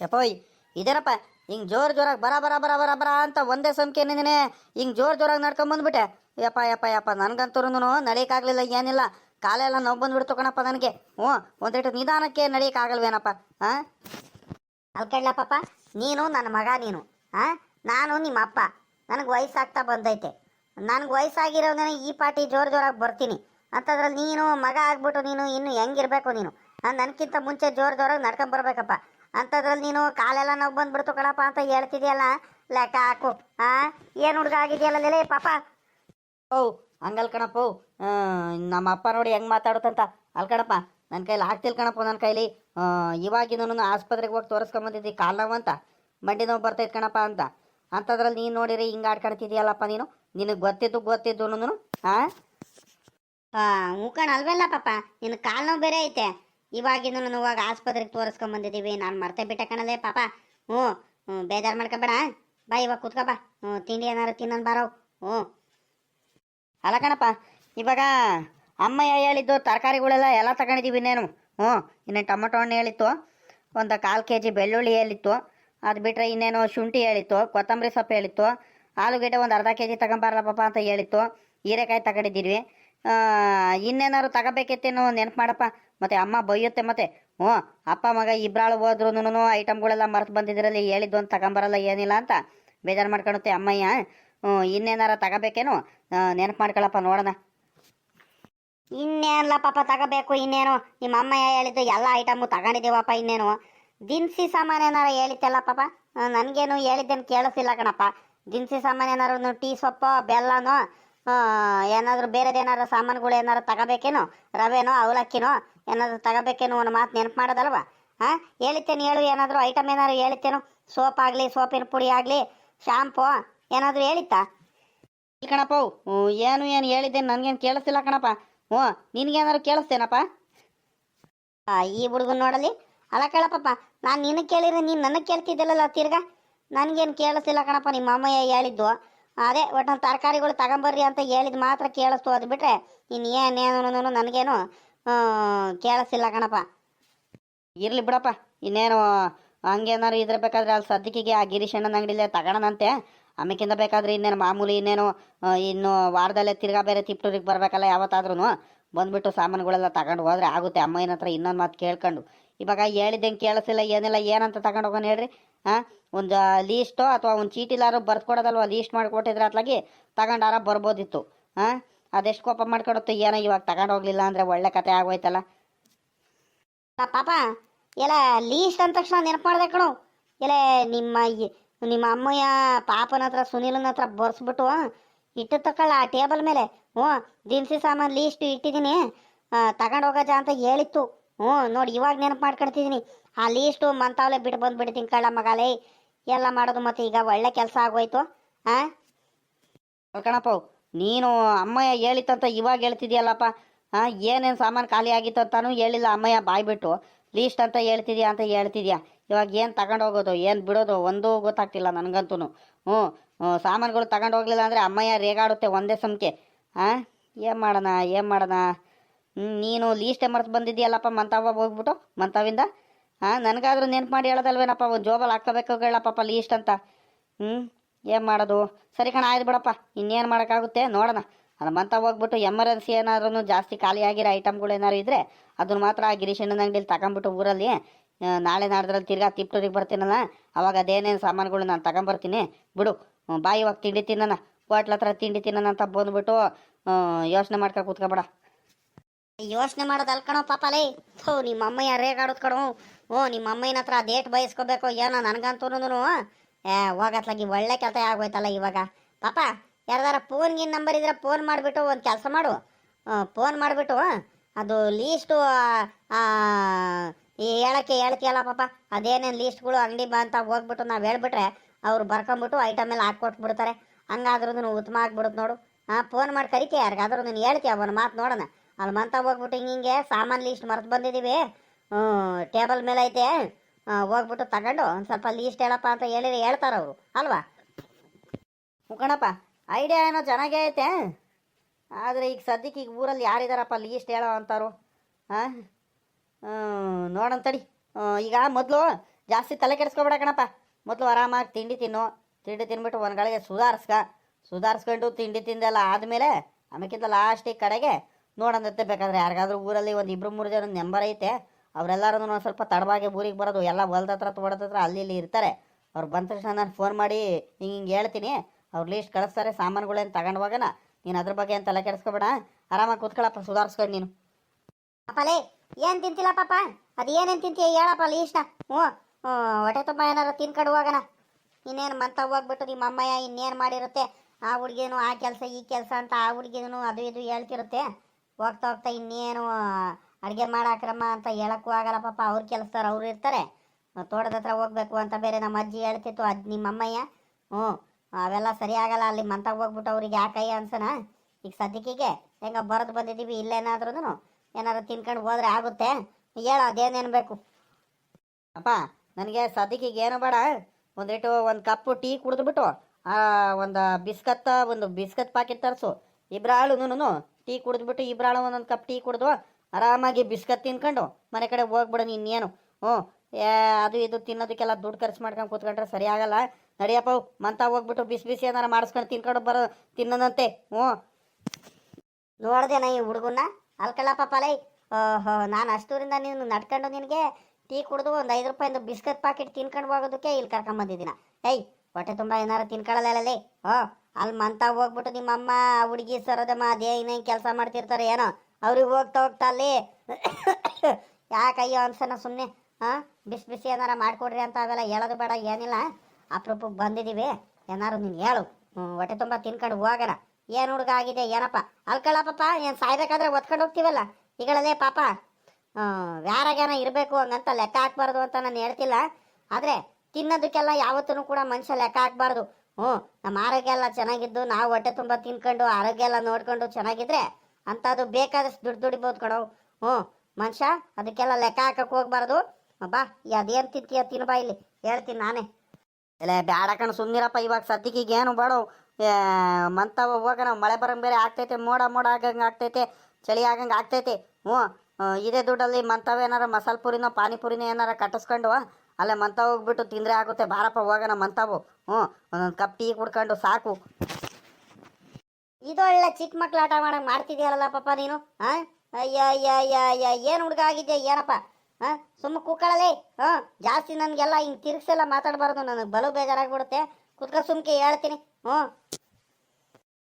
ಯಪ್ಪೋಯ್ ಇದೇನಪ್ಪ? ಹಿಂಗ್ ಜೋರ್ ಜೋರಾಗಿ ಬರ ಬರ ಬರ ಬರ ಬರ ಅಂತ ಒಂದೇ ಸಂಖ್ಯೆ ನಿನ್ನೆ ಹಿಂಗ್ ಜೋರ್ ಜೋರಾಗಿ ನಡ್ಕೊಂಡ್ ಬಂದ್ಬಿಟ್ಟೆ. ಯಪ್ಪ ಯಪ್ಪ ಯಪ್ಪ ನನ್ಗಂತೂ ನಡಿಯಕ್ಕಾಗ್ಲಿಲ್ಲ, ಏನಿಲ್ಲ. ಕಾಲೆಲ್ಲ ನೋವು ಬಂದ್ಬಿಡ್ತು ಕಣಪ್ಪ ನನಗೆ. ಹ್ಞೂ ಒಂದಿಟ್ಟು ನಿಧಾನಕ್ಕೆ ನಡಿಯಕ್ಕಾಗಲ್ವೇನಪ್ಪ ಹಾಂ ಅಲ್ಕಡ್ಲ ಪಾಪ, ನೀನು ನನ್ನ ಮಗ ನೀನು ಹಾಂ ನಾನು ನಿಮ್ಮ ಅಪ್ಪ ನನಗೆ ವಯಸ್ಸಾಗ್ತಾ ಬಂದೈತೆ. ನನಗೆ ವಯಸ್ಸಾಗಿರೋನೇ ಈ ಪಾಟಿ ಜೋರು ಜೋರಾಗಿ ಬರ್ತೀನಿ. ಅಂಥದ್ರಲ್ಲಿ ನೀನು ಮಗ ಆಗ್ಬಿಟ್ಟು ನೀನು ಇನ್ನು ಹೆಂಗಿರ್ಬೇಕು ನೀನು? ನನಗಿಂತ ಮುಂಚೆ ಜೋರು ಜೋರಾಗಿ ನಡ್ಕೊಂಡ್ ಬರ್ಬೇಕಪ್ಪ. ಅಂಥದ್ರಲ್ಲಿ ನೀನು ಕಾಲೆಲ್ಲ ನಾವು ಬಂದ್ಬಿಡ್ತು ಕಣಪ್ಪ ಅಂತ ಹೇಳ್ತಿದ್ಯಲ್ಲ? ಲೆಕ್ಕ ಹಾಕು. ಆ? ಏನು ಹುಡುಗ ಆಗಿದೆಯಲ್ಲ ಲೇ ಪಾಪ? ಓ ಹಂಗಲ್ ಕಣಪ್ಪ. ನಮ್ಮ ಅಪ್ಪ ನೋಡಿ ಹೆಂಗ್ ಮಾತಾಡುತ್ತಂತ. ಅಲ್ ಕಣಪ್ಪ ನನ್ನ ಕೈಲಿ ಆಗ್ತಿಲ್ಲ ಕಣಪ್ಪ ನನ್ನ ಕೈಲಿ. ಇವಾಗಿನ ಆಸ್ಪತ್ರೆಗೆ ಹೋಗಿ ತೋರಿಸ್ಕೊಂಬಂದಿದ್ದಿ ಕಾಲ್ ನೋವು ಅಂತ. ಮಂಡಿ ನೋವು ಬರ್ತೈತೆ ಕಣಪ್ಪ ಅಂತ. ಅಂಥದ್ರಲ್ಲಿ ನೀನು ನೋಡಿರಿ ಹಿಂಗೆ ಆಡ್ಕೊಳ್ತಿದ್ಯಲ್ಲಪ್ಪ ನೀನು. ನಿನಗೆ ಗೊತ್ತಿದ್ದು ಗೊತ್ತಿದ್ದು ಹಾಂ ಮುಖಂಡ್ ಅಲ್ವಲ್ಲ ಪಾಪ? ನಿನ್ನ ಕಾಲು ನೋವು ಬೇರೆ ಐತೆ. ಇವಾಗಿಂದ ಇವಾಗ ಆಸ್ಪತ್ರೆಗೆ ತೋರಿಸ್ಕೊಂಡ್ ಬಂದಿದ್ದೀವಿ. ನಾನು ಮರ್ತೆ ಬಿಟ್ಟೆ ಕಣಲೆ ಪಾಪ. ಹ್ಞೂ ಹ್ಞೂ, ಬೇಜಾರು ಮಾಡ್ಕೊಬೇಡ. ಬಾ, ಇವಾಗ ಕೂತ್ಕೊಬ ಬಾ. ಹ್ಞೂ, ತಿಂಡಿ ಏನಾರು ತಿನ್ನೋನ್ ಬಾರೋ. ಹ್ಞೂ. ಅಲ್ಲ ಕಣಪ್ಪ, ಇವಾಗ ಅಮ್ಮಯ್ಯ ಹೇಳಿದ್ದು ತರಕಾರಿಗಳೆಲ್ಲ ಎಲ್ಲ ತಗೊಂಡಿದ್ದೀವಿ ಇನ್ನೇನು. ಹ್ಞೂ, ಇನ್ನೇನು ಟೊಮೊಟೊ ಹಣ್ಣು ಹೇಳಿತ್ತು, ಒಂದು ಕಾಲು ಕೆ ಜಿ ಬೆಳ್ಳುಳ್ಳಿ ಹೇಳಿತ್ತು. ಅದು ಬಿಟ್ಟರೆ ಇನ್ನೇನು ಶುಂಠಿ ಹೇಳಿತ್ತು, ಕೊತ್ತಂಬರಿ ಸೊಪ್ಪು ಹೇಳಿತ್ತು. ಆಲೂಗಡ್ಡೆ ಒಂದು ಅರ್ಧ ಕೆ ಜಿ ತಗೊಂಬಾರಲ್ಲಪ್ಪ ಅಂತ ಹೇಳಿತ್ತು. ಹೀರೆಕಾಯಿ ತಗೊಂಡಿದ್ದೀವಿ. ಇನ್ನೇನಾದ್ರು ತಗೋಬೇಕಿತ್ತೇನೋ ನೆನಪು ಮಾಡಪ್ಪ. ಮತ್ತೆ ಅಮ್ಮ ಬೈಯುತ್ತೆ ಮತ್ತೆ, ಹ್ಞೂ, ಅಪ್ಪ ಮಗ ಇಬ್ರಾಳು ಹೋದ್ರೂ ಐಟಮ್ಗಳೆಲ್ಲ ಮರೆತು ಬಂದಿದ್ರಲ್ಲಿ ಹೇಳಿದ್ದು ಅಂತ ತಗೊಂಬರಲ್ಲ ಏನಿಲ್ಲ ಅಂತ ಬೇಜಾರು ಮಾಡ್ಕೊಳುತ್ತೆ ಅಮ್ಮಯ್ಯ. ಹ್ಞೂ, ಇನ್ನೇನಾರ ತಗೋಬೇಕೇನು? ನೆನಪು ಮಾಡ್ಕೊಳಪ್ಪ, ನೋಡೋಣ. ಇನ್ನೇನಲ್ಲ ಪಾಪ ತಗೋಬೇಕು ಇನ್ನೇನು? ನಿಮ್ಮ ಅಮ್ಮಯ್ಯ ಹೇಳಿದ್ದು ಎಲ್ಲ ಐಟಮು ತಗೊಂಡಿದ್ದೀವಪ್ಪ ಇನ್ನೇನು? ದಿನಸಿ ಸಾಮಾನು ಏನಾರು ಹೇಳಿತ್ತಲ್ಲ ಪಾಪ? ನನಗೇನು ಹೇಳಿದ್ದೇನು ಕೇಳಿಸಿಲ್ಲ ಕಣಪ್ಪ. ದಿನಸಿ ಸಾಮಾನು ಏನಾರು ಟೀ ಸೊಪ್ಪು, ಬೆಲ್ಲನೋ ಏನಾದ್ರು ಬೇರೆದೇನಾರು ಸಾಮಾನುಗಳು ಏನಾರು ತಗೋಬೇಕೇನು? ರವೆನೋ, ಅವಲಕ್ಕಿನೋ? ಏನಾದ್ರು ತಗೋಬೇಕೇನೋ ಒಂದು ಮಾತು ನೆನಪು ಮಾಡೋದಲ್ವ? ಹಾಂ? ಹೇಳಿತ್ತೇನು ಹೇಳು, ಏನಾದರೂ ಐಟಮ್ ಏನಾದ್ರು ಹೇಳ್ತೇನೋ ಸೋಪ್ ಆಗಲಿ, ಸೋಪಿನ ಪುಡಿ ಆಗಲಿ ಶಾಂಪು ಏನಾದರೂ ಹೇಳಿತ್ತಾ? ಕಣಪ್ಪ, ಹ್ಞೂ, ಏನು ಏನು ಹೇಳಿದ್ದೆ ನನಗೇನು ಕೇಳಿಸ್ತಿಲ್ಲ ಕಣಪ್ಪ. ಹ್ಞೂ, ನಿನಗೇನಾದ್ರು ಕೇಳಿಸ್ತೇನಪ್ಪ? ಈ ಹುಡುಗನ ನೋಡಲಿ ಅಲ್ಲ ಕೇಳಪ್ಪ, ನಾನು ನಿನಗೆ ಕೇಳಿದ್ರೆ ನೀನು ನನಗೆ ಕೇಳ್ತಿದ್ದಲ್ಲ ತಿರ್ಗಾ? ನನಗೇನು ಕೇಳಿಸ್ತಿಲ್ಲ ಕಣಪ್ಪ, ನಿಮ್ಮ ಅಮ್ಮಯ್ಯ ಹೇಳಿದ್ದು. ಅದೇ ಒಟ್ಟು ತರಕಾರಿಗಳು ತಗೊಂಬರ್ರಿ ಅಂತ ಹೇಳಿದ್ ಮಾತ್ರ ಕೇಳಿಸ್ತು, ಅದು ಬಿಟ್ಟರೆ ಇನ್ನು ಏನೇನು ನನಗೇನು ಆ, ಕೇಳಿಸ್ತಿಲ್ಲ ಕಣಪ್ಪ. ಇರಲಿ ಬಿಡಪ್ಪ ಇನ್ನೇನು ಹಂಗೇನಾರು ಇದ್ರ ಬೇಕಾದ್ರೆ ಅಲ್ಲಿ ಸದ್ಯಕ್ಕೆ ಆ ಗಿರೀಶ್ ಅಣ್ಣನ ಅಂಗಡಿಲೇ ತಗೋಣನಂತೆ. ಆಮೇಕಿಂದ ಬೇಕಾದ್ರೆ ಇನ್ನೇನು ಮಾಮೂಲಿ ಇನ್ನೇನು ಇನ್ನು ವಾರದಲ್ಲೇ ತಿರ್ಗಾ ಬೇರೆ ತಿಪ್ಟೂರಿಗೆ ಬರಬೇಕಲ್ಲ ಯಾವತ್ತಾದ್ರೂ ಬಂದ್ಬಿಟ್ಟು ಸಾಮಾನುಗಳೆಲ್ಲ ತಗೊಂಡು ಹೋದ್ರೆ ಆಗುತ್ತೆ. ಅಮ್ಮಯ್ಯನ ಹತ್ರ ಇನ್ನೊಂದು ಮಾತು ಕೇಳ್ಕೊಂಡು. ಇವಾಗ ಹೇಳಿದ್ದಂಗೆ ಕೇಳಿಸಿಲ್ಲ ಏನಿಲ್ಲ ಏನಂತ ತಗೊಂಡು ಹೋಗೋಣ ಹೇಳ್ರಿ. ಹಾಂ ಒಂದು ಲೀಸ್ಟೋ ಅಥವಾ ಒಂದು ಚೀಟಿಲಾರು ಬರ್ಕೊಡೋದಲ್ವ ಲೀಸ್ಟ್ ಮಾಡಿಕೊಟ್ಟಿದ್ರೆ ಅತ್ಲಾಗಿ ತಗೊಂಡಾರ ಬರ್ಬೋದಿತ್ತು. ಹಾಂ ಅದೆಷ್ಟು ಕೋಪ ಮಾಡ್ಕೊಡುತ್ತೆ ಏನೋ ಇವಾಗ ತಗೊಂಡು ಹೋಗ್ಲಿಲ್ಲ ಅಂದರೆ ಒಳ್ಳೆ ಕತೆ ಆಗೋಯ್ತಲ್ಲ. ಪಾಪ ಎಲ್ಲ ಲೀಸ್ಟ್ ಅಂದ ತಕ್ಷಣ ನೆನಪು ಮಾಡ್ದೆ ಕಣು. ಎಲೆ ನಿಮ್ಮ ನಿಮ್ಮ ಅಮ್ಮಯ್ಯ, ಪಾಪನ ಹತ್ರ, ಸುನೀಲನ ಹತ್ರ ಬರ್ಸ್ಬಿಟ್ಟು ಇಟ್ಟು ತಕೊಳ್ಳ ಆ ಟೇಬಲ್ ಮೇಲೆ, ಹ್ಞೂ, ದಿನಸಿ ಸಾಮಾನು ಲೀಸ್ಟ್ ಇಟ್ಟಿದ್ದೀನಿ ತಗೊಂಡು ಹೋಗಜ ಅಂತ ಹೇಳಿತ್ತು. ಹ್ಞೂ, ನೋಡಿ, ಇವಾಗ ನೆನಪು ಮಾಡ್ಕೊಳ್ತಿದ್ದೀನಿ ಆ ಲೀಸ್ಟು ಮಂತಾವಲೆ ಬಿಟ್ಟು ಬಂದ್ಬಿಡ್ತೀನಿ ಕಳ್ಳ ಮಗಾಲೇ ಎಲ್ಲ ಮಾಡೋದು ಮತ್ತೆ ಈಗ ಒಳ್ಳೆ ಕೆಲಸ ಆಗೋಯ್ತು. ಹಾಂ ಕಣಪ್ಪ ನೀನು ಅಮ್ಮಯ್ಯ ಹೇಳಿತ್ತಂತ ಇವಾಗ ಹೇಳ್ತಿದ್ಯಲ್ಲಪ್ಪ? ಹಾಂ, ಏನೇನು ಸಾಮಾನು ಖಾಲಿ ಆಗಿತ್ತು ಅಂತಾನು ಹೇಳಿಲ್ಲ ಅಮ್ಮಯ್ಯ ಬಾಯ್ಬಿಟ್ಟು ಲೀಸ್ಟ್ ಅಂತ ಹೇಳ್ತಿದ್ಯಾ ಅಂತ ಹೇಳ್ತಿದ್ಯಾ? ಇವಾಗ ಏನು ತಗೊಂಡು ಹೋಗೋದು, ಏನು ಬಿಡೋದು ಒಂದೂ ಗೊತ್ತಾಗ್ತಿಲ್ಲ ನನಗಂತೂ ಹ್ಞೂ ಸಾಮಾನುಗಳು ತಗೊಂಡು ಹೋಗ್ಲಿಲ್ಲ ಅಂದರೆ ಅಮ್ಮಯ್ಯ ರೇಗಾಡುತ್ತೆ ಒಂದೇ ಸಮಕ್ಕೆ ಹಾಂ ಏನು ಮಾಡೋಣ ಏನು ಮಾಡೋಣ? ನೀನು ಲೀಸ್ಟೇ ಮರ್ತು ಬಂದಿದ್ಯಲ್ಲಪ್ಪ ಮಂತಾವ ಹೋಗ್ಬಿಟ್ಟು ಮಂತಾವಿಂದ ಹಾಂ ನನಗಾದ್ರೂ ನೆನ್ಪು ಮಾಡಿ ಹೇಳೋದಲ್ವೇನಪ್ಪ, ಒಂದು ಜೋಬಲ್ಲಿ ಹಾಕೋಬೇಕು ಹೇಳಪ್ಪ ಲೀಸ್ಟ್ ಅಂತ. ಹ್ಞೂ ಏನು ಮಾಡೋದು? ಸರಿ ಕಣ, ಆಯ್ತು ಬಿಡಪ್ಪ. ಇನ್ನೇನು ಮಾಡೋಕ್ಕಾಗುತ್ತೆ ನೋಡೋಣ. ಅದು ಮಂತ ಹೋಗ್ಬಿಟ್ಟು ಎಮರ್ಜೆನ್ಸಿ ಏನಾದ್ರೂ ಜಾಸ್ತಿ ಖಾಲಿ ಆಗಿರೋ ಐಟಮ್ಗಳು ಏನಾದ್ರು ಇದ್ದರೆ ಅದನ್ನ ಮಾತ್ರ ಆ ಗಿರೀಶಣ್ಣನ ಅಂಗಡಿಲಿ ತಗೊಂಬಿಟ್ಟು ಊರಲ್ಲಿ ನಾಳೆ ನಾಡ್ದ್ರಲ್ಲಿ ತಿರ್ಗಾ ತಿಪ್ಟೂರಿಗೆ ಬರ್ತೀನಲ್ಲ, ಅವಾಗ ಅದೇನೇನು ಸಾಮಾನುಗಳು ನಾನು ತಗೊಂಬರ್ತೀನಿ. ಬಿಡು. ಬಾಯಿ ಇವಾಗ ತಿಂಡಿ ತಿನ್ನೋಣ. ಹೋಟ್ಲ ಹತ್ರ ತಿಂಡಿ ತಿನ್ನೋಣ ಅಂತ ಬಂದ್ಬಿಟ್ಟು ಯೋಚನೆ ಮಾಡ್ಕೊ ಕೂತ್ಕೊಬೇಡ. ಯೋಚನೆ ಮಾಡೋದು ಅಲ್ಕಣೋ ಪಾಪಲೇ. ಹೋ ನಿಮ್ಮ ಅಮ್ಮಯ್ಯ ರೇಗಾಡೋದು ಕಣೋ. ಓ ನಿಮ್ಮ ಹತ್ರ ಡೇಟ್ ಬಯಸ್ಕೋಬೇಕು. ಏನೋ ನನಗಂತೂ ಏ ಹೋಗತ್ಲಾಗಿ ಒಳ್ಳೆ ಕೆಲಸ ಆಗೋಯ್ತಲ್ಲ ಇವಾಗ? ಪಾಪ, ಯಾರ್ದಾರ ಫೋನ್ಗೆ ನಂಬರ್ ಇದ್ರೆ ಫೋನ್ ಮಾಡಿಬಿಟ್ಟು ಒಂದು ಕೆಲಸ ಮಾಡು. ಫೋನ್ ಮಾಡಿಬಿಟ್ಟು ಅದು ಲೀಸ್ಟು ಹೇಳಕ್ಕೆ ಹೇಳ್ತೀಯಲ್ಲ ಪಾಪ, ಅದೇನೇನು ಲೀಸ್ಟ್ಗಳು ಅಂಗಡಿ ಅಂತ ಹೋಗ್ಬಿಟ್ಟು ನಾವು ಹೇಳ್ಬಿಟ್ರೆ ಅವ್ರು ಬರ್ಕೊಂಬಿಟ್ಟು ಐಟಮ್ ಎಲ್ಲ ಹಾಕ್ಕೊಟ್ಬಿಡ್ತಾರೆ ಹಂಗಾದ್ರೂ ಉತ್ತಮ ಆಗ್ಬಿಡುತ್ತೆ ನೋಡು. ಹಾಂ ಫೋನ್ ಮಾಡಿ ಕರಿತೀಯ ಯಾರಿಗಾದ್ರೂ ನೀನು ಹೇಳ್ತೀಯ ಅವನ ಮಾತು ನೋಡೋಣ. ಅಲ್ಲಿ ಮಂತ ಹೋಗ್ಬಿಟ್ಟು ಹಿಂಗೆ ಸಾಮಾನು ಲೀಸ್ಟ್ ಮರೆತು ಬಂದಿದ್ದೀವಿ ಟೇಬಲ್ ಮೇಲೆ ಐತೆ. ಹೋಗ್ಬಿಟ್ಟು ತಗೊಂಡು ಒಂದು ಸ್ವಲ್ಪ ಲೀಸ್ಟ್ ಹೇಳಪ್ಪ ಅಂತ ಹೇಳಿದ್ರೆ ಹೇಳ್ತಾರೆ ಅವರು. ಅಲ್ವಾ? ಮುಖಣಪ್ಪ ಐಡಿಯಾ ಏನೋ ಚೆನ್ನಾಗೇ ಐತೆ. ಆದರೆ ಈಗ ಸದ್ಯಕ್ಕೆ ಈಗ ಊರಲ್ಲಿ ಯಾರಿದಾರಪ್ಪ ಲೀಸ್ಟ್ ಹೇಳೋ ಅಂತಾರು? ಹಾಂ ನೋಡಂತಡಿ ಈಗ ಮೊದಲು ಜಾಸ್ತಿ ತಲೆ ಕೆಡಿಸ್ಕೊಬೇಡ ಕಣಪ್ಪ. ಮೊದಲು ಆರಾಮಾಗಿ ತಿಂಡಿ ತಿನ್ನು. ತಿಂಡಿ ತಿನ್ಬಿಟ್ಟು ಒಂದು ಗಳಿಗೆ ಸುಧಾರಿಸ್ಕ. ಸುಧಾರಿಸ್ಕೊಂಡು ತಿಂಡಿ ತಿಂದೆಲ್ಲ ಆದಮೇಲೆ ಆಮೇಕಿಂತ ಲಾಸ್ಟಿಗೆ ಕಡೆಗೆ ನೋಡಂದತ್ತೆ ಬೇಕಾದ್ರೆ ಯಾರಿಗಾದ್ರೂ ಊರಲ್ಲಿ ಒಂದು ಇಬ್ಬರು ಮೂರು ಜನ ನೆಂಬರ್ ಐತೆ. ಅವರೆಲ್ಲರೂ ಒಂದು ಸ್ವಲ್ಪ ತಡವಾಗಿ ಊರಿಗೆ ಬರೋದು, ಎಲ್ಲ ಹೊಲ್ದ ಹತ್ರ ತೋಟದ ಹತ್ರ ಅಲ್ಲಿ ಇಲ್ಲಿ ಇರ್ತಾರೆ. ಅವ್ರು ಬಂದ ತಕ್ಷಣ ನಾನು ಫೋನ್ ಮಾಡಿ, ಹಿಂಗೆ ಹಿಂಗೆ ಹೇಳ್ತೀನಿ. ಅವ್ರು ಲೀಸ್ಟ್ ಕಳಿಸ್ತಾರೆ, ಸಾಮಾನುಗಳೇನು ತಗೊಂಡು ಹೋಗೋಣ ನೀನು ಅದ್ರ ಬಗ್ಗೆ ಏನು ತಲೆ ಕೆಡಿಸ್ಕೊಬೇಡ. ಆರಾಮಾಗಿ ಕೂತ್ಕೊಳ್ಳಪ್ಪ ಸುಧಾರಿಸ್ಕೊಂಡು ನೀನು. ಅಪ್ಪಲೇ ಏನು ತಿಂತಿಲ್ಲ ಪಾಪ? ಅದು ಏನೇನು ತಿಂತೀಯ ಹೇಳಪ್ಪ ಲೀಸ್ಟ ಹ್ಞೂ ಹೊಟ್ಟೆ ತುಂಬ ಏನಾರು ತಿನ್ಕೊಂಡು ಹೋಗೋಣ ಇನ್ನೇನು ಮಂತ ಹೋಗ್ಬಿಟ್ಟು ನಿಮ್ಮ ಅಮ್ಮಯ್ಯ, ಇನ್ನೇನು ಮಾಡಿರುತ್ತೆ? ಆ ಹುಡುಗಿನೂ ಆ ಕೆಲಸ, ಈ ಕೆಲಸ ಅಂತ ಆ ಹುಡುಗಿನೂ ಅದು ಇದು ಹೇಳ್ತಿರುತ್ತೆ. ಹೋಗ್ತಾ ಹೋಗ್ತಾ ಇನ್ನೇನು ಅಡುಗೆ ಮಾಡಾಕ್ರಮ್ಮ ಅಂತ ಹೇಳೋಕ್ಕೂ ಆಗಲ್ಲ ಪಾಪ, ಅವ್ರ ಕೆಲಸದವ್ರು ಅವ್ರು ಇರ್ತಾರೆ. ತೋಟದ ಹತ್ರ ಹೋಗ್ಬೇಕು ಅಂತ ಬೇರೆ ನಮ್ಮ ಅಜ್ಜಿ ಹೇಳ್ತಿತ್ತು, ಅದು ನಿಮ್ಮ ಅಮ್ಮಯ್ಯ. ಹ್ಞೂ, ಅವೆಲ್ಲ ಸರಿಯಾಗಲ್ಲ ಅಲ್ಲಿ ಮಂತಾಗ ಹೋಗ್ಬಿಟ್ಟು ಅವ್ರಿಗೆ ಯಾಕಯ್ಯ ಅನ್ಸನ? ಈಗ ಸದ್ಯಕ್ಕೆ ಹೆಂಗ ಬರೆದು ಬಂದಿದ್ದೀವಿ ಇಲ್ಲೇನಾದ್ರೂ ಏನಾದ್ರು ತಿನ್ಕೊಂಡು ಹೋದ್ರೆ ಆಗುತ್ತೆ. ಹೇಳ ಅದೇನೇನು ಬೇಕು ಅಪ್ಪ, ನನಗೆ ಸದ್ಯಕ್ಕೆ ಏನು ಬೇಡ. ಒಂದಿಟ್ಟು ಒಂದು ಕಪ್ಪು ಟೀ ಕುಡಿದ್ಬಿಟ್ಟು ಒಂದು ಬಿಸ್ಕತ್ತ, ಒಂದು ಬಿಸ್ಕತ್ ಪಾಕೆಟ್ ತರಿಸು. ಇಬ್ರಾಳುನು ಟೀ ಕುಡಿದ್ಬಿಟ್ಟು, ಇಬ್ರಾಳು ಒಂದೊಂದು ಕಪ್ ಟೀ ಕುಡಿದು ಆರಾಮಾಗಿ ಬಿಸ್ಕತ್ ತಿನ್ಕೊಂಡು ಮನೆ ಕಡೆ ಹೋಗ್ಬಿಡು ಇನ್ನೇನು ಹ್ಞೂ. ಏ, ಅದು ಇದು ತಿನ್ನೋದಕ್ಕೆಲ್ಲ ದುಡ್ಡು ಖರ್ಚು ಮಾಡ್ಕೊಂಡು ಕೂತ್ಕೊಂಡ್ರೆ ಸರಿ ಆಗಲ್ಲ. ನಡಿಯಪ್ಪ, ಮಂತ ಹೋಗ್ಬಿಟ್ಟು ಬಿಸಿ ಬಿಸಿ ಏನಾರು ಮಾಡಿಸ್ಕೊಂಡು ತಿನ್ಕೊಂಡು ಬರೋ ತಿನ್ನೋದಂತೆ ಹ್ಞೂ. ನೋಡ್ದೇನ ಈ ಹುಡುಗನ್ನ. ಅಲ್ಕಲ್ಲ ಪಲೈ, ಓಹೋ, ನಾನು ಅಷ್ಟೂರಿಂದ ನೀನು ನಡ್ಕೊಂಡು ನಿನಗೆ ಟೀ ಕುಡಿದು ಒಂದು ಐದು ರೂಪಾಯಿಂದು ಬಿಸ್ಕತ್ ಪಾಕೆಟ್ ತಿನ್ಕೊಂಡು ಹೋಗೋದಕ್ಕೆ ಇಲ್ಲಿ ಕರ್ಕೊಂಬಂದಿದ್ದೀನ ಏಯ್, ಹೊಟ್ಟೆ ತುಂಬ ಏನಾರು ತಿನ್ಕೊಳ್ಳಲ್ಲ ಓ ಅಲ್ಲಿ ಮಂತ ಹೋಗ್ಬಿಟ್ಟು ನಿಮ್ಮಮ್ಮ ಹುಡುಗಿ ಸರೋದಮ್ಮ ಅದೇ ಇನ್ನೇನು ಕೆಲಸ ಮಾಡ್ತಿರ್ತಾರೆ, ಏನೋ. ಅವ್ರಿಗೆ ಹೋಗ್ತಾ ಹೋಗ್ತಾ ಅಲ್ಲಿ ಅಯ್ಯೋ ಅನ್ಸನ ಸುಮ್ಮನೆ ಹಾಂ, ಬಿಸಿ ಬಿಸಿ ಏನಾರ ಮಾಡಿಕೊಡ್ರಿ ಅಂತ ಅವೆಲ್ಲ ಹೇಳೋದು ಬೇಡ, ಏನಿಲ್ಲ. ಅಪ್ರೂಪಕ್ಕೆ ಬಂದಿದ್ದೀವಿ ಏನಾರು ನೀನು ಹೇಳು. ಹೊಟ್ಟೆ ತುಂಬ ತಿನ್ಕೊಂಡು ಹೋಗೋಣ. ಏನು ಹುಡುಗ ಆಗಿದೆ ಏನಪ್ಪ ಅಲ್ಕಳಪ್ಪಪ್ಪ ಏನು ಸಾಯ್ಬೇಕಾದ್ರೆ ಒತ್ಕೊಂಡು ಹೋಗ್ತೀವಲ್ಲ? ಈಗಳಲ್ಲೇ ಪಾಪ. ಯಾರಾಗೇನ ಇರಬೇಕು ಹಂಗಂತ ಲೆಕ್ಕ ಹಾಕ್ಬಾರ್ದು ಅಂತ ನಾನು ಹೇಳ್ತಿಲ್ಲ. ಆದರೆ ತಿನ್ನೋದಕ್ಕೆಲ್ಲ ಯಾವತ್ತೂ ಕೂಡ ಮನುಷ್ಯ ಲೆಕ್ಕ ಹಾಕ್ಬಾರ್ದು. ಹ್ಞೂ ನಮ್ಮ ಆರೋಗ್ಯ ಎಲ್ಲ ಚೆನ್ನಾಗಿದ್ದು, ನಾವು ಹೊಟ್ಟೆ ತುಂಬ ತಿನ್ಕೊಂಡು, ಆರೋಗ್ಯ ಎಲ್ಲ ನೋಡ್ಕೊಂಡು ಚೆನ್ನಾಗಿದ್ರೆ ಅಂಥದ್ದು ಬೇಕಾದಷ್ಟು ದುಡ್ಡು ದುಡಿಬೋದು ಕಣವು ಹ್ಞೂ, ಮನುಷ್ಯ, ಅದಕ್ಕೆಲ್ಲ ಲೆಕ್ಕ ಹಾಕಕ್ಕೆ ಹೋಗ್ಬಾರ್ದು. ಬಾ ಅದೇನು ತಿಂತೀಯ ತಿನ್ಬಾ ಇಲ್ಲಿ. ಹೇಳ್ತೀನಿ ನಾನೇ. ಇಲ್ಲ ಬ್ಯಾಡ ಕಣ ಸುಮ್ಮನಿರಪ್ಪ ಇವಾಗ ಸದ್ಯಕ್ಕೆ ಈಗ ಏನು ಬೇಡ. ಮಂತ ಹೋಗೋಣ ಮಳೆ ಬರಂಗೆ ಬೇರೆ ಆಗ್ತೈತೆ, ಮೋಡ ಮೋಡ ಆಗಂಗೆ ಆಗ್ತೈತೆ, ಚಳಿ ಆಗಂಗೆ ಆಗ್ತೈತೆ. ಹ್ಞೂ ಇದೇ ದುಡ್ಡಲ್ಲಿ ಮಂತವ ಏನಾರ ಮಸಾಲೆ ಪುರಿನೋ ಪಾನಿಪುರಿನೋ ಏನಾರ ಕಟ್ಟಿಸ್ಕೊಂಡು, ಅಲ್ಲೇ ಮಂತ ಹೋಗ್ಬಿಟ್ಟು ತಿಂದರೆ ಆಗುತ್ತೆ. ಬಾರಪ್ಪ, ಹೋಗೋಣ ಮಂತವು. ಹ್ಞೂ, ಒಂದೊಂದು ಕಪ್ ಟೀ ಕುಡ್ಕೊಂಡು ಸಾಕು. ಇದೊಳ್ಳೆ ಚಿಕ್ಕ ಮಕ್ಳು ಆಟ ಮಾಡಕ್ ಮಾಡ್ತಿದ್ಯಲ್ಲ ಪಾಪ ನೀನು ಹಾ ಏನು ಹುಡುಗ ಆಗಿದ್ಯಾ, ಏನಪ್ಪ ಹಾ ಸುಮ್ಮ ಕೂಕಳಲ್ಲಿ ಹಾ ಜಾಸ್ತಿ ನನ್ಗೆಲ್ಲ ಹಿಂಗ್ ತಿರ್ಗ್ಸೆಲ್ಲ ಮಾತಾಡಬಾರ್ದು, ನನಗೆ ಬಲು ಬೇಜಾರಾಗ್ಬಿಡುತ್ತೆ. ಕುತ್ಕ, ಸುಮ್ಕೆ ಹೇಳ್ತೀನಿ, ಹ್ಞೂ.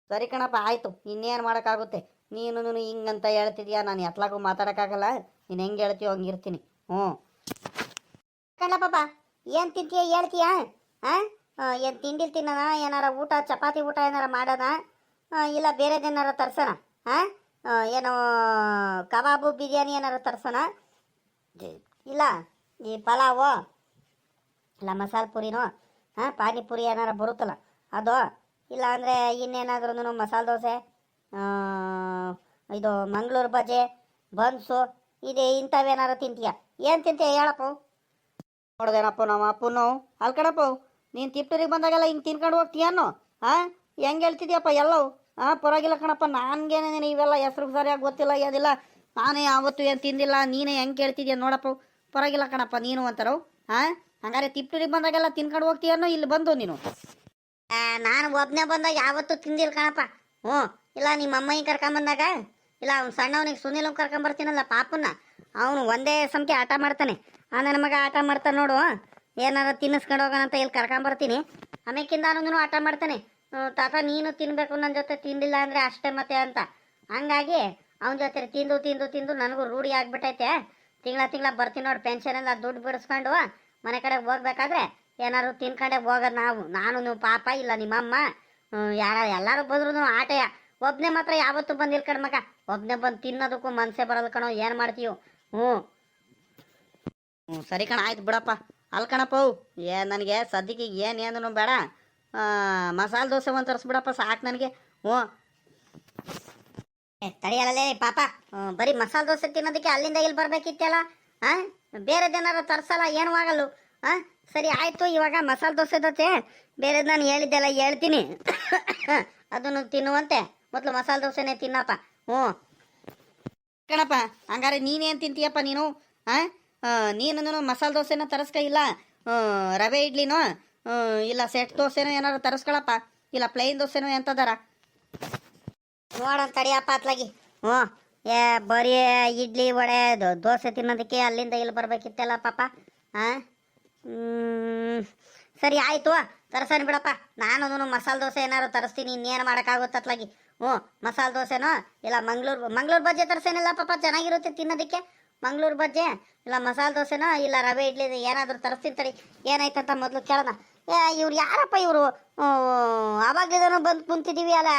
ಸರಿ ಕಣಪ್ಪ, ಆಯ್ತು, ಇನ್ನೇನು ಮಾಡೋಕ್ಕಾಗುತ್ತೆ? ನೀನು ಹಿಂಗಂತ ಹೇಳ್ತಿದ್ಯಾ, ನಾನು ಎತ್ಲಾಗೂ ಮಾತಾಡೋಕ್ಕಾಗಲ್ಲ, ನೀನು ಹೆಂಗೆ ಹೇಳ್ತೀಯೋ ಹಂಗೆ ಇರ್ತೀನಿ, ಹ್ಞೂ. ಕಣ್ಣ ಪಾಪ, ಏನು ತಿಂತೀಯ, ಹೇಳ್ತೀಯಾ ಹಾಂ ಏನು ತಿಂಡಿ ತಿನ್ನೋಣ ಏನಾರ ಊಟ, ಚಪಾತಿ ಊಟ ಏನಾರ ಮಾಡೋಣ ಇಲ್ಲ ಬೇರೆದೇನಾರ ತರ್ಸೋಣ? ಹಾಂ ಏನು, ಕಬಾಬು ಬಿರಿಯಾನಿ ಏನಾರು ತರ್ಸೋಣ? ಇಲ್ಲ, ಈ ಪಲಾವು, ಇಲ್ಲ, ಮಸಾಲೆ ಪುರಿನೋ ಹಾಂ ಪಾನಿಪುರಿ ಏನಾರು ಬರುತ್ತಲ್ಲ, ಅದು, ಇಲ್ಲ ಅಂದರೆ ಇನ್ನೇನಾದ್ರೂ ಮಸಾಲೆ ದೋಸೆ ಇದು ಮಂಗಳೂರು ಬಜೆ ಬನ್ಸು, ಇದೆ ಇಂಥವೇನಾರು ತಿಂತೀಯ? ಏನು ತಿಂತೀಯ, ಹೇಳಪ್ಪ? ನೋಡ್ದೇನಪ್ಪ ನಮ್ಮ ಅಪ್ಪನು ಅಲ್ಲಿ ಕಡಪ್ಪ ನೀನು ತಿಪ್ಟೂರಿಗೆ ಬಂದಾಗೆಲ್ಲ ಹಿಂಗೆ ತಿನ್ಕೊಂಡು ಹೋಗ್ತೀಯನ್ನೋ ಹಾಂ ಹೆಂಗೆ ಹೇಳ್ತಿದ್ಯಪ್ಪ ಎಲ್ಲವು? ಹಾಂ ಪರವಾಗಿಲ್ಲ ಕಣಪ್ಪ ನನಗೇನೇನು ನೀನು ಇವೆಲ್ಲ ಹೆಸ್ರು ಸರಿಯಾಗಿ ಗೊತ್ತಿಲ್ಲ ಯಾವುದಿಲ್ಲ ನಾನೇ ಯಾವತ್ತು ಏನು ತಿಂದಿಲ್ಲ, ನೀನೇ ಹೆಂಗೆ ಕೇಳ್ತಿದ್ಯ ನೋಡಪ್ಪ. ಪರವಾಗಿಲ್ಲ ಕಣಪ್ಪ, ನೀನು ಅಂತಾರೋ. ಹಾಂ ಹಂಗಾರೆ ತಿಪ್ಟೂರಿಗೆ ಬಂದಾಗೆಲ್ಲ ತಿನ್ಕೊಂಡು ಹೋಗ್ತೀಯನ್ನೋ ಇಲ್ಲಿ ಬಂದು ನೀನು? ನಾನು ಒಬ್ಬನೇ ಬಂದಾಗ ಯಾವತ್ತು ತಿಂದಿಲ್ಲ ಕಣಪ್ಪ. ಹ್ಞೂ. ಇಲ್ಲ, ನಿಮ್ಮ ಅಮ್ಮಯ್ಯ ಕರ್ಕೊಂಬಂದಾಗ, ಇಲ್ಲ, ಅವ್ನು ಸಣ್ಣವನಿಗೆ ಸುನಿಲ್ ಕರ್ಕೊಂಬರ್ತೀನಲ್ಲ ಪಾಪನ್ನ, ಅವನು ಒಂದೇ ಸಂಖ್ಯೆ ಆಟ ಮಾಡ್ತಾನೆ. ಆ ನನ್ನ ಮಗ ಆಟ ಮಾಡ್ತಾನೆ ನೋಡು. ಏನಾರ ತಿನ್ನಿಸ್ಕೊಂಡು ಹೋಗೋಣ ಅಂತ ಇಲ್ಲಿ ಕರ್ಕೊಂಬರ್ತೀನಿ. ಆಮೇಕಿಂದ ಅವನು ಆಟ ಮಾಡ್ತಾನೆ. ತಾತ ನೀನು ತಿನ್ನಬೇಕು ನನ್ನ ಜೊತೆ ತಿಂದಿಲ್ಲ ಅಂದರೆ ಅಷ್ಟೇ ಮತ್ತೆ ಅಂತ. ಹಂಗಾಗಿ ಅವನ ಜೊತೆ ತಿಂದು ತಿಂದು ತಿಂದು ನನಗೂ ರೂಢಿ ಆಗಿಬಿಟ್ಟೈತೆ. ತಿಂಗಳ ತಿಂಗಳ ಬರ್ತೀನಿ ನೋಡಿ ಪೆನ್ಷನೆಲ್ಲ ದುಡ್ಡು ಬಿಡಿಸ್ಕೊಂಡು ಮನೆ ಕಡೆ ಹೋಗ್ಬೇಕಾದ್ರೆ ಏನಾದ್ರು ತಿನ್ಕೊಂಡೆ ಹೋಗೋದು ನಾವು. ನಾನು ನೀವು ಪಾಪ ಇಲ್ಲ, ನಿಮ್ಮಮ್ಮ. ಯಾರ ಎಲ್ಲರೂ ಬಂದ್ರು ಆಟೆಯ. ಒಬ್ಬನೇ ಮಾತ್ರ ಯಾವತ್ತೂ ಬಂದಿಲ್ಲ ಕಣ ಮಗ. ಒಬ್ಬನೇ ಬಂದು ತಿನ್ನೋದಕ್ಕೂ ಮನಸ್ಸೇ ಬರೋದು ಕಣೋ, ಏನು ಮಾಡ್ತೀವಿ ಹ್ಞೂ ಹ್ಞೂ ಸರಿ ಕಣ, ಆಯ್ತು ಬಿಡಪ್ಪ. ಅಲ್ಲಿ ಕಣಪ್ಪ ಏ, ನನಗೆ ಸದ್ಯಕ್ಕೆ ಏನು ಏನು ಬೇಡ. ಮಸಾಲೆ ದೋಸೆ ಒಂದು ತರಿಸ್ಬಿಡಪ್ಪ ಸಾಕು ನನಗೆ. ಹ್ಞೂ. ಏ, ತಡಿಯಲ್ಲಲೇ ಪಾಪ. ಬರೀ ಮಸಾಲೆ ದೋಸೆ ತಿನ್ನೋದಕ್ಕೆ ಅಲ್ಲಿಂದ ಇಲ್ಲಿ ಬರ್ಬೇಕಿತ್ತಲ್ಲ ಆ? ಬೇರೆದೇನಾರು ತರಿಸಲ್ಲ ಏನು ಆಗಲ್ಲ? ಹಾಂ ಸರಿ ಆಯಿತು ಇವಾಗ ಮಸಾಲೆ ದೋಸೆ ದೋಸೆ ಬೇರೆ ನಾನು ಹೇಳಿದ್ದೆಲ್ಲ ಹೇಳ್ತೀನಿ. ಅದನ್ನು ತಿನ್ನುವಂತೆ. ಮೊದಲು ಮಸಾಲೆ ದೋಸೆನೇ ತಿನ್ನಪ್ಪ. ಹ್ಞೂ. ಕಣಪ್ಪ ಹಂಗಾರೆ ನೀನೇನು ತಿಂತೀಯಪ್ಪ ನೀನು? ಹಾಂ ನೀನು ಮಸಾಲೆ ದೋಸೆನ ತರಿಸ್ಕ ಇಲ್ಲ? ರವೆ ಇಡ್ಲಿನೋ? ಇಲ್ಲ ಸೆಟ್ ದೋಸೆನೋ ಏನಾರು ತರಿಸ್ಕೊಳಪ್ಪ. ಇಲ್ಲ ಪ್ಲೈನ್ ದೋಸೆನೋ ಎಂತದಾರ? ನೋಡೋಣ ತಡಿಯಪ್ಪ ಅತ್ಲಾಗಿ. ಹ್ಞೂ, ಏ, ಬರೀ ಇಡ್ಲಿ, ವಡೆ ದೋಸೆ ತಿನ್ನೋದಕ್ಕೆ ಅಲ್ಲಿಂದ ಇಲ್ಲಿ ಬರ್ಬೇಕಿತ್ತಲ್ಲ ಪಾಪ. ಹಾಂ ಸರಿ, ಆಯಿತು, ತರ್ಸನ್ ಬಿಡಪ್ಪ. ನಾನು ಮಸಾಲೆ ದೋಸೆ ಏನಾರು ತರಿಸ್ತೀನಿ, ಇನ್ನೇನು ಮಾಡೋಕ್ಕಾಗುತ್ತೆ ಅತ್ಲಾಗಿ. ಹ್ಞೂ, ಮಸಾಲೆ ದೋಸೆನೋ, ಇಲ್ಲ, ಮಂಗ್ಳೂರು ಮಂಗ್ಳೂರು ಬಜ್ಜೆ ತರಿಸೇನಿಲ್ಲ ಪಾಪ, ಚೆನ್ನಾಗಿರುತ್ತೆ ತಿನ್ನೋದಕ್ಕೆ. ಮಂಗ್ಳೂರು ಬಜ್ಜೆ, ಇಲ್ಲ, ಮಸಾಲೆ ದೋಸೆನೋ, ಇಲ್ಲ, ರವೆ, ಇಡ್ಲಿ, ಏನಾದರೂ ತರಿಸ್ತೀನಿ ತಡಿ. ಏನಾಯ್ತಂತ ಮೊದಲು ಕೇಳೋಣ. ಇವ್ರು ಯಾರಪ್ಪ ಇವರು? ಆವಾಗ್ಲಿದನು ಬಂದು ಕುಂತಿದ್ದೀವಿ ಅಲ್ಲ.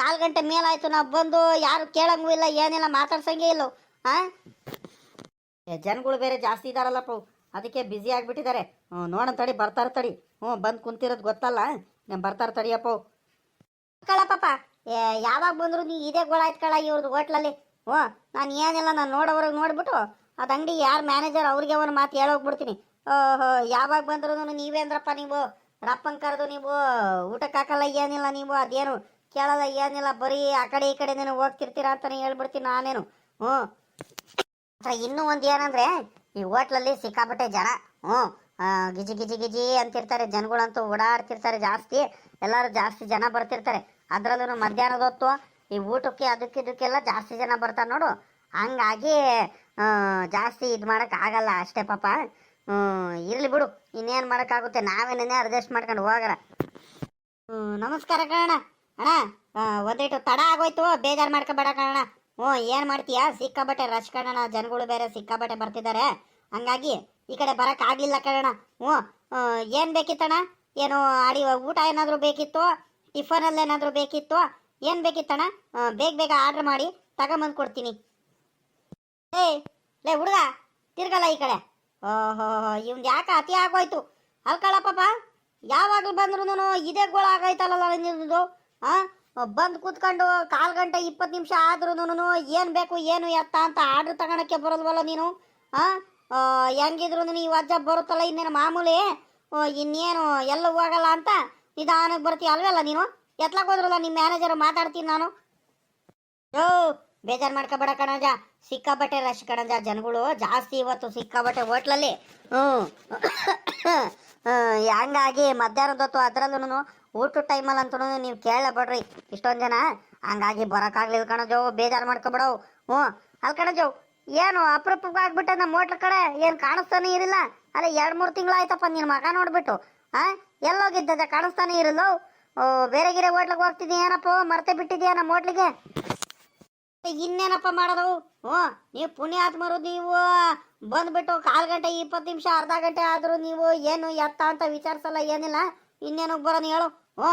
ಕಾಲು ಗಂಟೆ ಮೇಲಾಯ್ತು, ನಾವು ಬಂದು ಯಾರು ಕೇಳಂಗೂ ಇಲ್ಲ, ಏನಿಲ್ಲ, ಮಾತಾಡ್ಸಂಗೆ ಇಲ್ಲ ಹಾ ಜನಗಳು ಬೇರೆ ಜಾಸ್ತಿ ಇದ್ದಾರಲ್ಲಪ್ಪ. ಅದಕ್ಕೆ ಬ್ಯುಸಿ ಆಗಿಬಿಟ್ಟಿದ್ದಾರೆ. ನೋಡೋಣ ತಡಿ, ಬರ್ತಾರ ತಡಿ. ಹ್ಞೂ, ಬಂದು ಕುಂತಿರೋದು ಗೊತ್ತಲ್ಲ? ನಾನು ಬರ್ತಾರ ತಡಿಯಪ್ಪ. ಕಳ ಪಾಪ, ಏ, ಯಾವಾಗ ಬಂದ್ರು ನೀ ಇದೇ ಗೋಳ ಆಯ್ತು ಕಳ ಇವ್ರದ್ದು ಹೋಟ್ಲಲ್ಲಿ. ಹ್ಞೂ, ನಾನು ಏನಿಲ್ಲ, ನಾನು ನೋಡೋವ್ರಿಗೆ ನೋಡ್ಬಿಟ್ಟು ಅದು ಅಂಗಡಿ ಯಾರು ಮ್ಯಾನೇಜರ್ ಅವ್ರಿಗೆ ಒಂದು ಮಾತು ಹೇಳೋಗ್ಬಿಡ್ತೀನಿ ಓಹೋ, ಯಾವಾಗ ಬಂದ್ರು ನೀವೇ ಅಂದ್ರಪ್ಪ ನೀವು. ರಪ್ಪನ್ ಕರೆದು ನೀವು ಊಟಕ್ಕೆ ಹಾಕಲ್ಲ, ಏನಿಲ್ಲ ನೀವು. ಅದೇನು ಕೇಳಲ್ಲ, ಏನಿಲ್ಲ. ಬರೀ ಆ ಕಡೆ ಈ ಕಡೆ ನೀನು ಹೋಗ್ತಿರ್ತೀರಾ ಅಂತಾನೆ ಹೇಳ್ಬಿಡ್ತೀನಿ ನಾನೇನು. ಹ್ಞೂ. ಇನ್ನೂ ಒಂದು ಏನಂದ್ರೆ, ಈ ಹೋಟ್ಲಲ್ಲಿ ಸಿಕ್ಕಾಪಟ್ಟೆ ಜನ. ಹ್ಞೂ. ಗಿಜಿ ಗಿಜಿ ಗಿಜಿ ಅಂತಿರ್ತಾರೆ. ಜನಗಳಂತೂ ಓಡಾಡ್ತಿರ್ತಾರೆ ಜಾಸ್ತಿ. ಎಲ್ಲರೂ ಜಾಸ್ತಿ ಜನ ಬರ್ತಿರ್ತಾರೆ. ಅದರಲ್ಲೂ ಮಧ್ಯಾಹ್ನದ ಹೊತ್ತು ಈ ಊಟಕ್ಕೆ ಅದಕ್ಕೆ ಇದಕ್ಕೆಲ್ಲ ಜಾಸ್ತಿ ಜನ ಬರ್ತಾರೆ ನೋಡು. ಹಂಗಾಗಿ ಜಾಸ್ತಿ ಇದು ಮಾಡೋಕ್ಕಾಗಲ್ಲ ಅಷ್ಟೇ ಪಾಪ. ಇರಲಿ ಬಿಡು. ಇನ್ನೇನು ಮಾಡೋಕ್ಕಾಗುತ್ತೆ? ನಾವೇನೇ ಅಡ್ಜಸ್ಟ್ ಮಾಡ್ಕೊಂಡು ಹೋಗರ ನಮಸ್ಕಾರ ಕಣ ಅಣ್ಣ ಒಂದಿಟ್ಟು ತಡ ಆಗೋಯ್ತು. ಬೇಜಾರು ಮಾಡ್ಕೊಬೇಡ ಕಣ ಹ್ಞೂ, ಏನು ಮಾಡ್ತೀಯಾ? ಸಿಕ್ಕಾಬಟ್ಟೆ ರಶ್ ಕಣ ಜನಗಳು ಬೇರೆ ಸಿಕ್ಕಾಬಟ್ಟೆ ಬರ್ತಿದ್ದಾರೆ. ಹಂಗಾಗಿ ಈ ಕಡೆ ಬರಕ್ ಆಗ್ಲಿಲ್ಲ ಕಣ ಹ್ಞೂ ಏನು ಬೇಕಿತ್ತಣ್ಣ? ಏನು ಅಡಿ ಊಟ ಏನಾದರೂ ಬೇಕಿತ್ತು? ಟಿಫನಲ್ಲಿ ಏನಾದರೂ ಬೇಕಿತ್ತು? ಏನು ಬೇಕಿತ್ತಣ್ಣ? ಬೇಗ ಬೇಗ ಆರ್ಡ್ರ್ ಮಾಡಿ ತಗೊಂಬಂದು ಕೊಡ್ತೀನಿ. ಏಯ್ ಲೇ ಹುಡುಗ, ತಿರ್ಗಲ್ಲ ಈ ಕಡೆ. ಓಹೋ, ಇವ್ನ್ ಯಾಕೆ ಅತಿ ಆಗೋಯ್ತು? ಅಲ್ಕಳ ಪಾಪ. ಯಾವಾಗಲೂ ಬಂದ್ರು ಇದೇ ಗೋಳ ಆಗೈತಲ್ಲ ನಿಂದು? ಆ? ಬಂದು ಕೂತ್ಕೊಂಡು ಕಾಲು ಗಂಟೆ ಇಪ್ಪತ್ತು ನಿಮಿಷ ಆದ್ರೂ ಏನು ಬೇಕು ಏನು ಎತ್ತ ಅಂತ ಆರ್ಡ್ರ್ ತಗೊಳಕ್ಕೆ ಬರಲ್ವಲ್ಲ ನೀನು? ಆ? ಹೆಂಗಿದ್ರು ಹೆಂಗಿದ್ರು ಈ ಅಜ್ಜ ಬರುತ್ತಲ್ಲ ಇನ್ನೇನು ಮಾಮೂಲಿ? ಇನ್ನೇನು, ಎಲ್ಲ ಹೋಗಲ್ಲ ಅಂತ ನಿಧಾನಕ್ಕೆ ಬರ್ತೀಯ ಅಲ್ವಲ್ಲ ನೀನು? ಎತ್ಲಾಕ್ ಹೋದ್ರಲ್ಲ ನಿಮ್ಮ ಮ್ಯಾನೇಜರ್ ಮಾತಾಡ್ತೀನಿ ನಾನು. ಯೋ, ಬೇಜಾರು ಮಾಡ್ಕೋಬೇಡ ಕಣಜ. ಸಿಕ್ಕಾಬಟ್ಟೆ ರಶ್ ಕಣಜ ಜನಗಳು. ಜಾಸ್ತಿ ಇವತ್ತು ಸಿಕ್ಕಾಪಟ್ಟೆ ಹೋಟ್ಲಲ್ಲಿ. ಹ್ಞೂ ಹಂಗಾಗಿ ಮಧ್ಯಾಹ್ನದ ಹೊತ್ತು ಅದರಲ್ಲೂ ಊಟದ ಟೈಮಲ್ಲಿ ಅಂತೂ ನೀವು ಕೇಳಬೇಡ್ರಿ. ಇಷ್ಟೊಂದು ಜನ. ಹಂಗಾಗಿ ಬರೋಕ್ಕಾಗ್ಲಿಲ್ಲ ಕಣಜೋ, ಬೇಜಾರು ಮಾಡ್ಕೊಬಿಡವು. ಹ್ಞೂ. ಅಲ್ಲಿ ಕಣಜವು ಏನು ಅಪರೂಪಕ್ಕೆ ಆಗ್ಬಿಟ್ಟೆ ನಮ್ಮ ಹೋಟ್ಲ ಕಡೆ? ಏನು ಕಾಣಿಸ್ತಾನೆ ಇರಲಿಲ್ಲ ಅಲ್ಲ, ಎರಡು ಮೂರು ತಿಂಗಳಾಯ್ತಪ್ಪ ನಿನ್ನ ಮಗ ನೋಡ್ಬಿಟ್ಟು. ಹಾಂ ಎಲ್ಲೋಗಿದ್ದದ ಕಾಣಿಸ್ತಾನೆ ಓ, ಬೇರೆ ಗಿರೆ ಹೋಟ್ಲಿಗೆ ಹೋಗ್ತಿದ್ದೀಯ ಏನಪ್ಪ? ಮರ್ತೆ ಬಿಟ್ಟಿದ್ಯಾ ನಮ್ಮ ಹೋಟ್ಲಿಗೆ? ಇನ್ನೇನಪ್ಪ ಮಾಡೋದು? ಹ್ಞೂ, ನೀವು ಪುಣ್ಯಾತ್ಮರು ನೀವು. ಬಂದ್ಬಿಟ್ಟು ಕಾಲು ಗಂಟೆ, ಇಪ್ಪತ್ತು ನಿಮಿಷ, ಅರ್ಧ ಗಂಟೆ ಆದರೂ ನೀವು ಏನು ಎತ್ತ ಅಂತ ವಿಚಾರಿಸಲ್ಲ, ಏನಿಲ್ಲ. ಇನ್ನೇನು ಬರೋನು ಹೇಳು. ಹ್ಞೂ,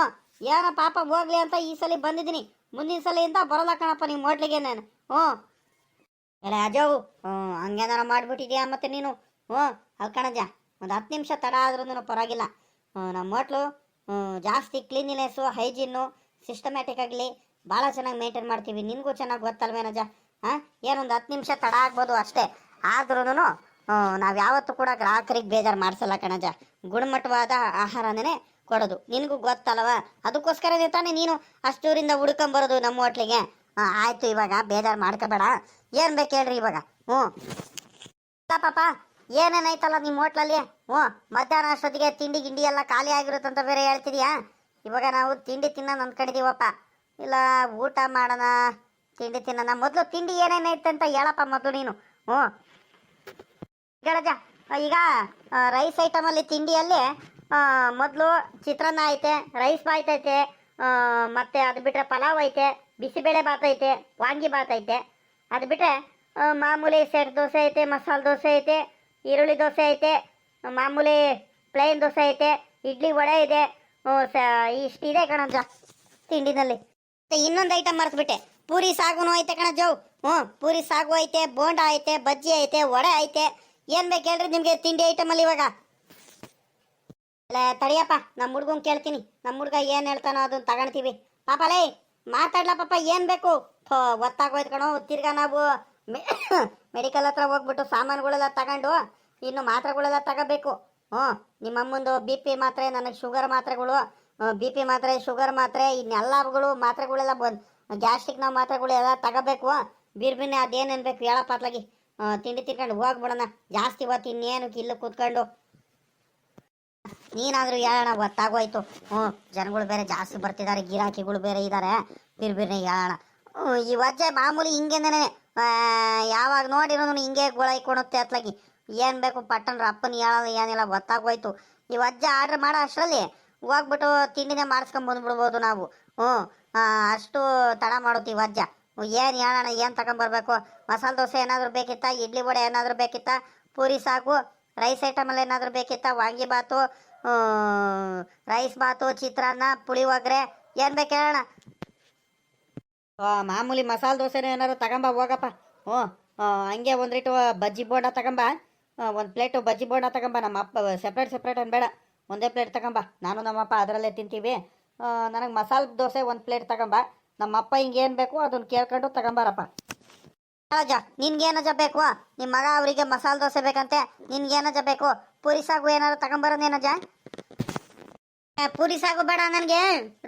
ಏನ ಪಾಪ ಹೋಗ್ಲಿ ಅಂತ ಈ ಸಲ ಬಂದಿದ್ದೀನಿ. ಮುಂದಿನ ಸಲಿಂದ ಬರೋಲ್ಲ ಕಣಪ್ಪ ನಿಮ್ಮ ಹೋಟ್ಲಿಗೆ ನಾನು. ಹ್ಞೂ. ಎಲ್ಲ ಅಜವು ಹ್ಞೂ, ಹಂಗೇನಾರ ಮಾಡಿಬಿಟ್ಟಿದ್ಯಾ ಮತ್ತೆ ನೀನು? ಹ್ಞೂ ಅಲ್ಲಿ ಕಣಜ ಒಂದು ಹತ್ತು ನಿಮಿಷ ತಡ ಆದ್ರೂ ಪರವಾಗಿಲ್ಲ. ನಮ್ಮ ಹೋಟ್ಲು ಜಾಸ್ತಿ ಕ್ಲೀನಿನೆಸ್ಸು ಹೈಜೀನು ಸಿಸ್ಟಮ್ಯಾಟಿಕ್ ಆಗಲಿ ಭಾಳ ಚೆನ್ನಾಗಿ ಮೇಂಟೈನ್ ಮಾಡ್ತೀವಿ. ನಿನಗೂ ಚೆನ್ನಾಗಿ ಗೊತ್ತಲ್ವೇನಜ ಹಾಂ? ಏನೊಂದು ಹತ್ತು ನಿಮಿಷ ತಡ ಆಗ್ಬೋದು ಅಷ್ಟೇ. ಆದ್ರೂ ನಾವು ಯಾವತ್ತೂ ಕೂಡ ಗ್ರಾಹಕರಿಗೆ ಬೇಜಾರು ಮಾಡಿಸಲ್ಲ ಕಣಜ. ಗುಣಮಟ್ಟವಾದ ಆಹಾರನೇ ಕೊಡೋದು. ನಿನಗೂ ಗೊತ್ತಲ್ವ? ಅದಕ್ಕೋಸ್ಕರ ತಾನೇ ನೀನು ಅಷ್ಟೂರಿಂದ ಹುಡ್ಕೊಂಬರೋದು ನಮ್ಮ ಹೋಟ್ಲಿಗೆ. ಹಾಂ, ಆಯಿತು ಇವಾಗ, ಬೇಜಾರು ಮಾಡ್ಕೋಬೇಡ. ಏನು ಬೇಕು ಹೇಳ್ರಿ ಇವಾಗ? ಹ್ಞೂ. ಪಾಪ ಏನೇನೈತಲ್ಲ ನಿಮ್ಮ ಹೋಟ್ಲಲ್ಲಿ? ಹ್ಞೂ, ಮಧ್ಯಾಹ್ನ ಅಷ್ಟೊತ್ತಿಗೆ ತಿಂಡಿ ಗಿಂಡಿ ಎಲ್ಲ ಖಾಲಿ ಆಗಿರುತ್ತಂತ ಬೇರೆ ಹೇಳ್ತಿದ್ಯಾ? ಇವಾಗ ನಾವು ತಿಂಡಿ ತಿನ್ನೋಣ ಅಂದ್ಕೊಂಡಿದೀವಪ್ಪ. ಇಲ್ಲ, ಊಟ ಮಾಡೋಣ, ತಿಂಡಿ ತಿನ್ನೋಣ. ಮೊದಲು ತಿಂಡಿ ಏನೇನೈತೆ ಅಂತ ಹೇಳಪ್ಪ ಮೊದಲು ನೀನು. ಹ್ಞೂ. ಹೇಳಜ ಈಗ ರೈಸ್ ಐಟಮಲ್ಲಿ ತಿಂಡಿಯಲ್ಲಿ ಮೊದಲು ಚಿತ್ರಾನ್ನ ಐತೆ ರೈಸ್ ಬಾತ್ ಐತೆ ಮತ್ತು ಅದು ಬಿಟ್ಟರೆ ಪಲಾವ್ ಐತೆ, ಬಿಸಿಬೇಳೆ ಬಾತ್ ಐತೆ, ವಾಂಗಿ ಬಾತ್ ಐತೆ. ಅದು ಬಿಟ್ಟರೆ ಮಾಮೂಲಿ ಸೆಟ್ ದೋಸೆ ಐತೆ, ಮಸಾಲೆ ದೋಸೆ ಐತೆ, ಈರುಳ್ಳಿ ದೋಸೆ ಐತೆ, ಮಾಮೂಲಿ ಪ್ಲೇನ್ ದೋಸೆ ಐತೆ, ಇಡ್ಲಿ ವಡೆ ಇದೆ. ಇಷ್ಟಿದೆ ಕಣಜ ತಿಂಡಿನಲ್ಲಿ. ಇನ್ನೊಂದು ಐಟಮ್ ಮರ್ತ್ಬಿಟ್ಟೆ ಪೂರಿ ಸಾಗುನು ಐತೆ ಕಣ ಜೋ. ಹ್ಞೂ, ಪೂರಿ ಸಾಗು ಐತೆ, ಬೋಂಡ ಐತೆ, ಬಜ್ಜಿ ಐತೆ, ವಡೆ ಐತೆ. ಏನು ಬೇಕು ಹೇಳ್ರಿ ನಿಮಗೆ ತಿಂಡಿ ಐಟಮಲ್ಲಿ ಇವಾಗ? ಅಲ್ಲ ತಡಿಯಪ್ಪ ನಮ್ಮ ಹುಡ್ಗಂಗೆ ಕೇಳ್ತೀನಿ. ನಮ್ಮ ಹುಡ್ಗ ಏನು ಹೇಳ್ತಾನೋ ಅದನ್ನ ತಗೊಳ್ತೀವಿ ಪಾಪ ಲೇ, ಮಾತಾಡ್ಲ ಪಾಪ, ಏನು ಬೇಕು? ಥೋ, ಗೊತ್ತಾಗೋಯ್ತು ಕಣೋ, ತಿರ್ಗಾ ನಾವು ಮೆಡಿಕಲ್ ಹತ್ರ ಹೋಗ್ಬಿಟ್ಟು ಸಾಮಾನುಗಳೆಲ್ಲ ತಗೊಂಡು, ಇನ್ನು ಮಾತ್ರೆಗಳೆಲ್ಲ ತಗೋಬೇಕು. ಹ್ಞೂ, ನಿಮ್ಮಮ್ಮಂದು ಬಿ ಪಿ ಮಾತ್ರೆ, ನನಗೆ ಶುಗರ್ ಮಾತ್ರೆಗಳು ಬಿ ಪಿ ಮಾತ್ರೆ ಶುಗರ್ ಮಾತ್ರೆ ಇನ್ನೆಲ್ಲಗಳು ಮಾತ್ರೆಗಳೆಲ್ಲ ಬಂದು ಗ್ಯಾಸ್ಟ್ರಿಕ್ ನಾವು ಮಾತ್ರೆಗಳು ಎಲ್ಲ ತಗೋಬೇಕು. ಬಿರ್ಬಿನೆ ಅದೇನು ಅನ್ಬೇಕು ಹೇಳಪ್ಪ ಅತ್ಲಾಗಿ ತಿಂಡಿ ತಿನ್ಕೊಂಡು ಹೋಗ್ಬಿಡೋಣ ಜಾಸ್ತಿ ಇವತ್ತು ಇನ್ನೇನು ಇಲ್ಲಿ ಕೂತ್ಕೊಂಡು. ನೀನಾದರೂ ಹೇಳೋಣ, ಗೊತ್ತಾಗೋಯ್ತು. ಹ್ಞೂ, ಜನಗಳು ಬೇರೆ ಜಾಸ್ತಿ ಬರ್ತಿದ್ದಾರೆ, ಗಿರಾಕಿಗಳು ಬೇರೆ ಇದ್ದಾರೆ. ಬಿರ್ಬಿರ್ನೆ ಹೇಳೋಣ. ಈ ವಜ್ಜೆ ಮಾಮೂಲಿ ಹಿಂಗೇನೇ ಯಾವಾಗ ನೋಡಿರೋ ಹಿಂಗೆ ಗುಳೈಕೊಳುತ್ತೆ ಅತ್ಲಾಗಿ. ಏನು ಬೇಕು ಪಟ್ಟಣ ಅಪ್ಪನ ಹೇಳೋದು ಏನಿಲ್ಲ, ಗೊತ್ತಾಗೋಯ್ತು. ಈ ವಜ್ಜೆ ಆರ್ಡ್ರ್ ಮಾಡೋ ಅಷ್ಟರಲ್ಲಿ. ಹೋಗ್ಬಿಟ್ಟು ತಿಂಡಿನೇ ಮಾಡಿಸ್ಕೊಂಡ್ ಬಂದ್ಬಿಡ್ಬೋದು ನಾವು. ಹ್ಞೂ ಅಷ್ಟು ತಡ ಮಾಡುತ್ತೀವಿ ವಜ್ಜ. ಏನು ಹೇಳೋಣ, ಏನು ತಗೊಂಬರ್ಬೇಕು ಮಸಾಲೆ ದೋಸೆ ಏನಾದರೂ ಬೇಕಿತ್ತಾ? ಇಡ್ಲಿ ವಡೆ ಏನಾದರೂ ಬೇಕಿತ್ತಾ? ಪೂರಿ ಸಾಕು ರೈಸ್ ಐಟಮಲ್ಲಿ ಏನಾದರೂ ಬೇಕಿತ್ತಾ? ವಾಂಗಿ ಬಾತು ರೈಸ್ ಬಾತು ಚಿತ್ರಾನ್ನ ಪುಳಿಯೋಗರೆ ಏನು ಬೇಕು ಹೇಳೋಣ? ಮಾಮೂಲಿ ಮಸಾಲೆ ದೋಸೆನೂ ಏನಾದರೂ ತಗೊಂಬ ಹೋಗಪ್ಪ. ಹ್ಞೂ ಹಂಗೆ ಹಂಗೆ ಒಂದಿಟ್ಟು ಬಜ್ಜಿ ಬೋಂಡ ತಗೊಂಬ ಒಂದು ಪ್ಲೇಟು ಬಜ್ಜಿ ಬೋಂಡ ತಗೊಂಬ ನಮ್ಮ ಅಪ್ಪ ಸಪ್ರೇಟ್ ಸಪ್ರೇಟ್ ಅನ್ಬೇಡ. ಒಂದೇ ಪ್ಲೇಟ್ ತಗೊಂಬ. ನಾನು ನಮ್ಮಪ್ಪ ಅದರಲ್ಲೇ ತಿಂತೀವಿ. ನನಗೆ ಮಸಾಲೆ ದೋಸೆ ಒಂದು ಪ್ಲೇಟ್ ತಗೊಂಬ. ನಮ್ಮಪ್ಪ ಹಿಂಗೇನು ಬೇಕು ಅದನ್ನು ಕೇಳ್ಕೊಂಡು ತಗೊಂಬಾರಪ್ಪ. ಅಜ್ಜ ನಿನ್ಗೇನಜ ಬೇಕು? ನಿಮ್ಮ ಮಗ ಅವರಿಗೆ ಮಸಾಲೆ ದೋಸೆ ಬೇಕಂತೆ. ನಿನ್ಗೇನಜ ಬೇಕು? ಪೂರಿ ಸಾಗು ಏನಾರು ತಗೊಂಬರೋದೇನಜ ಪೂರಿ ಸಾಗು ಬೇಡ ನನಗೆ.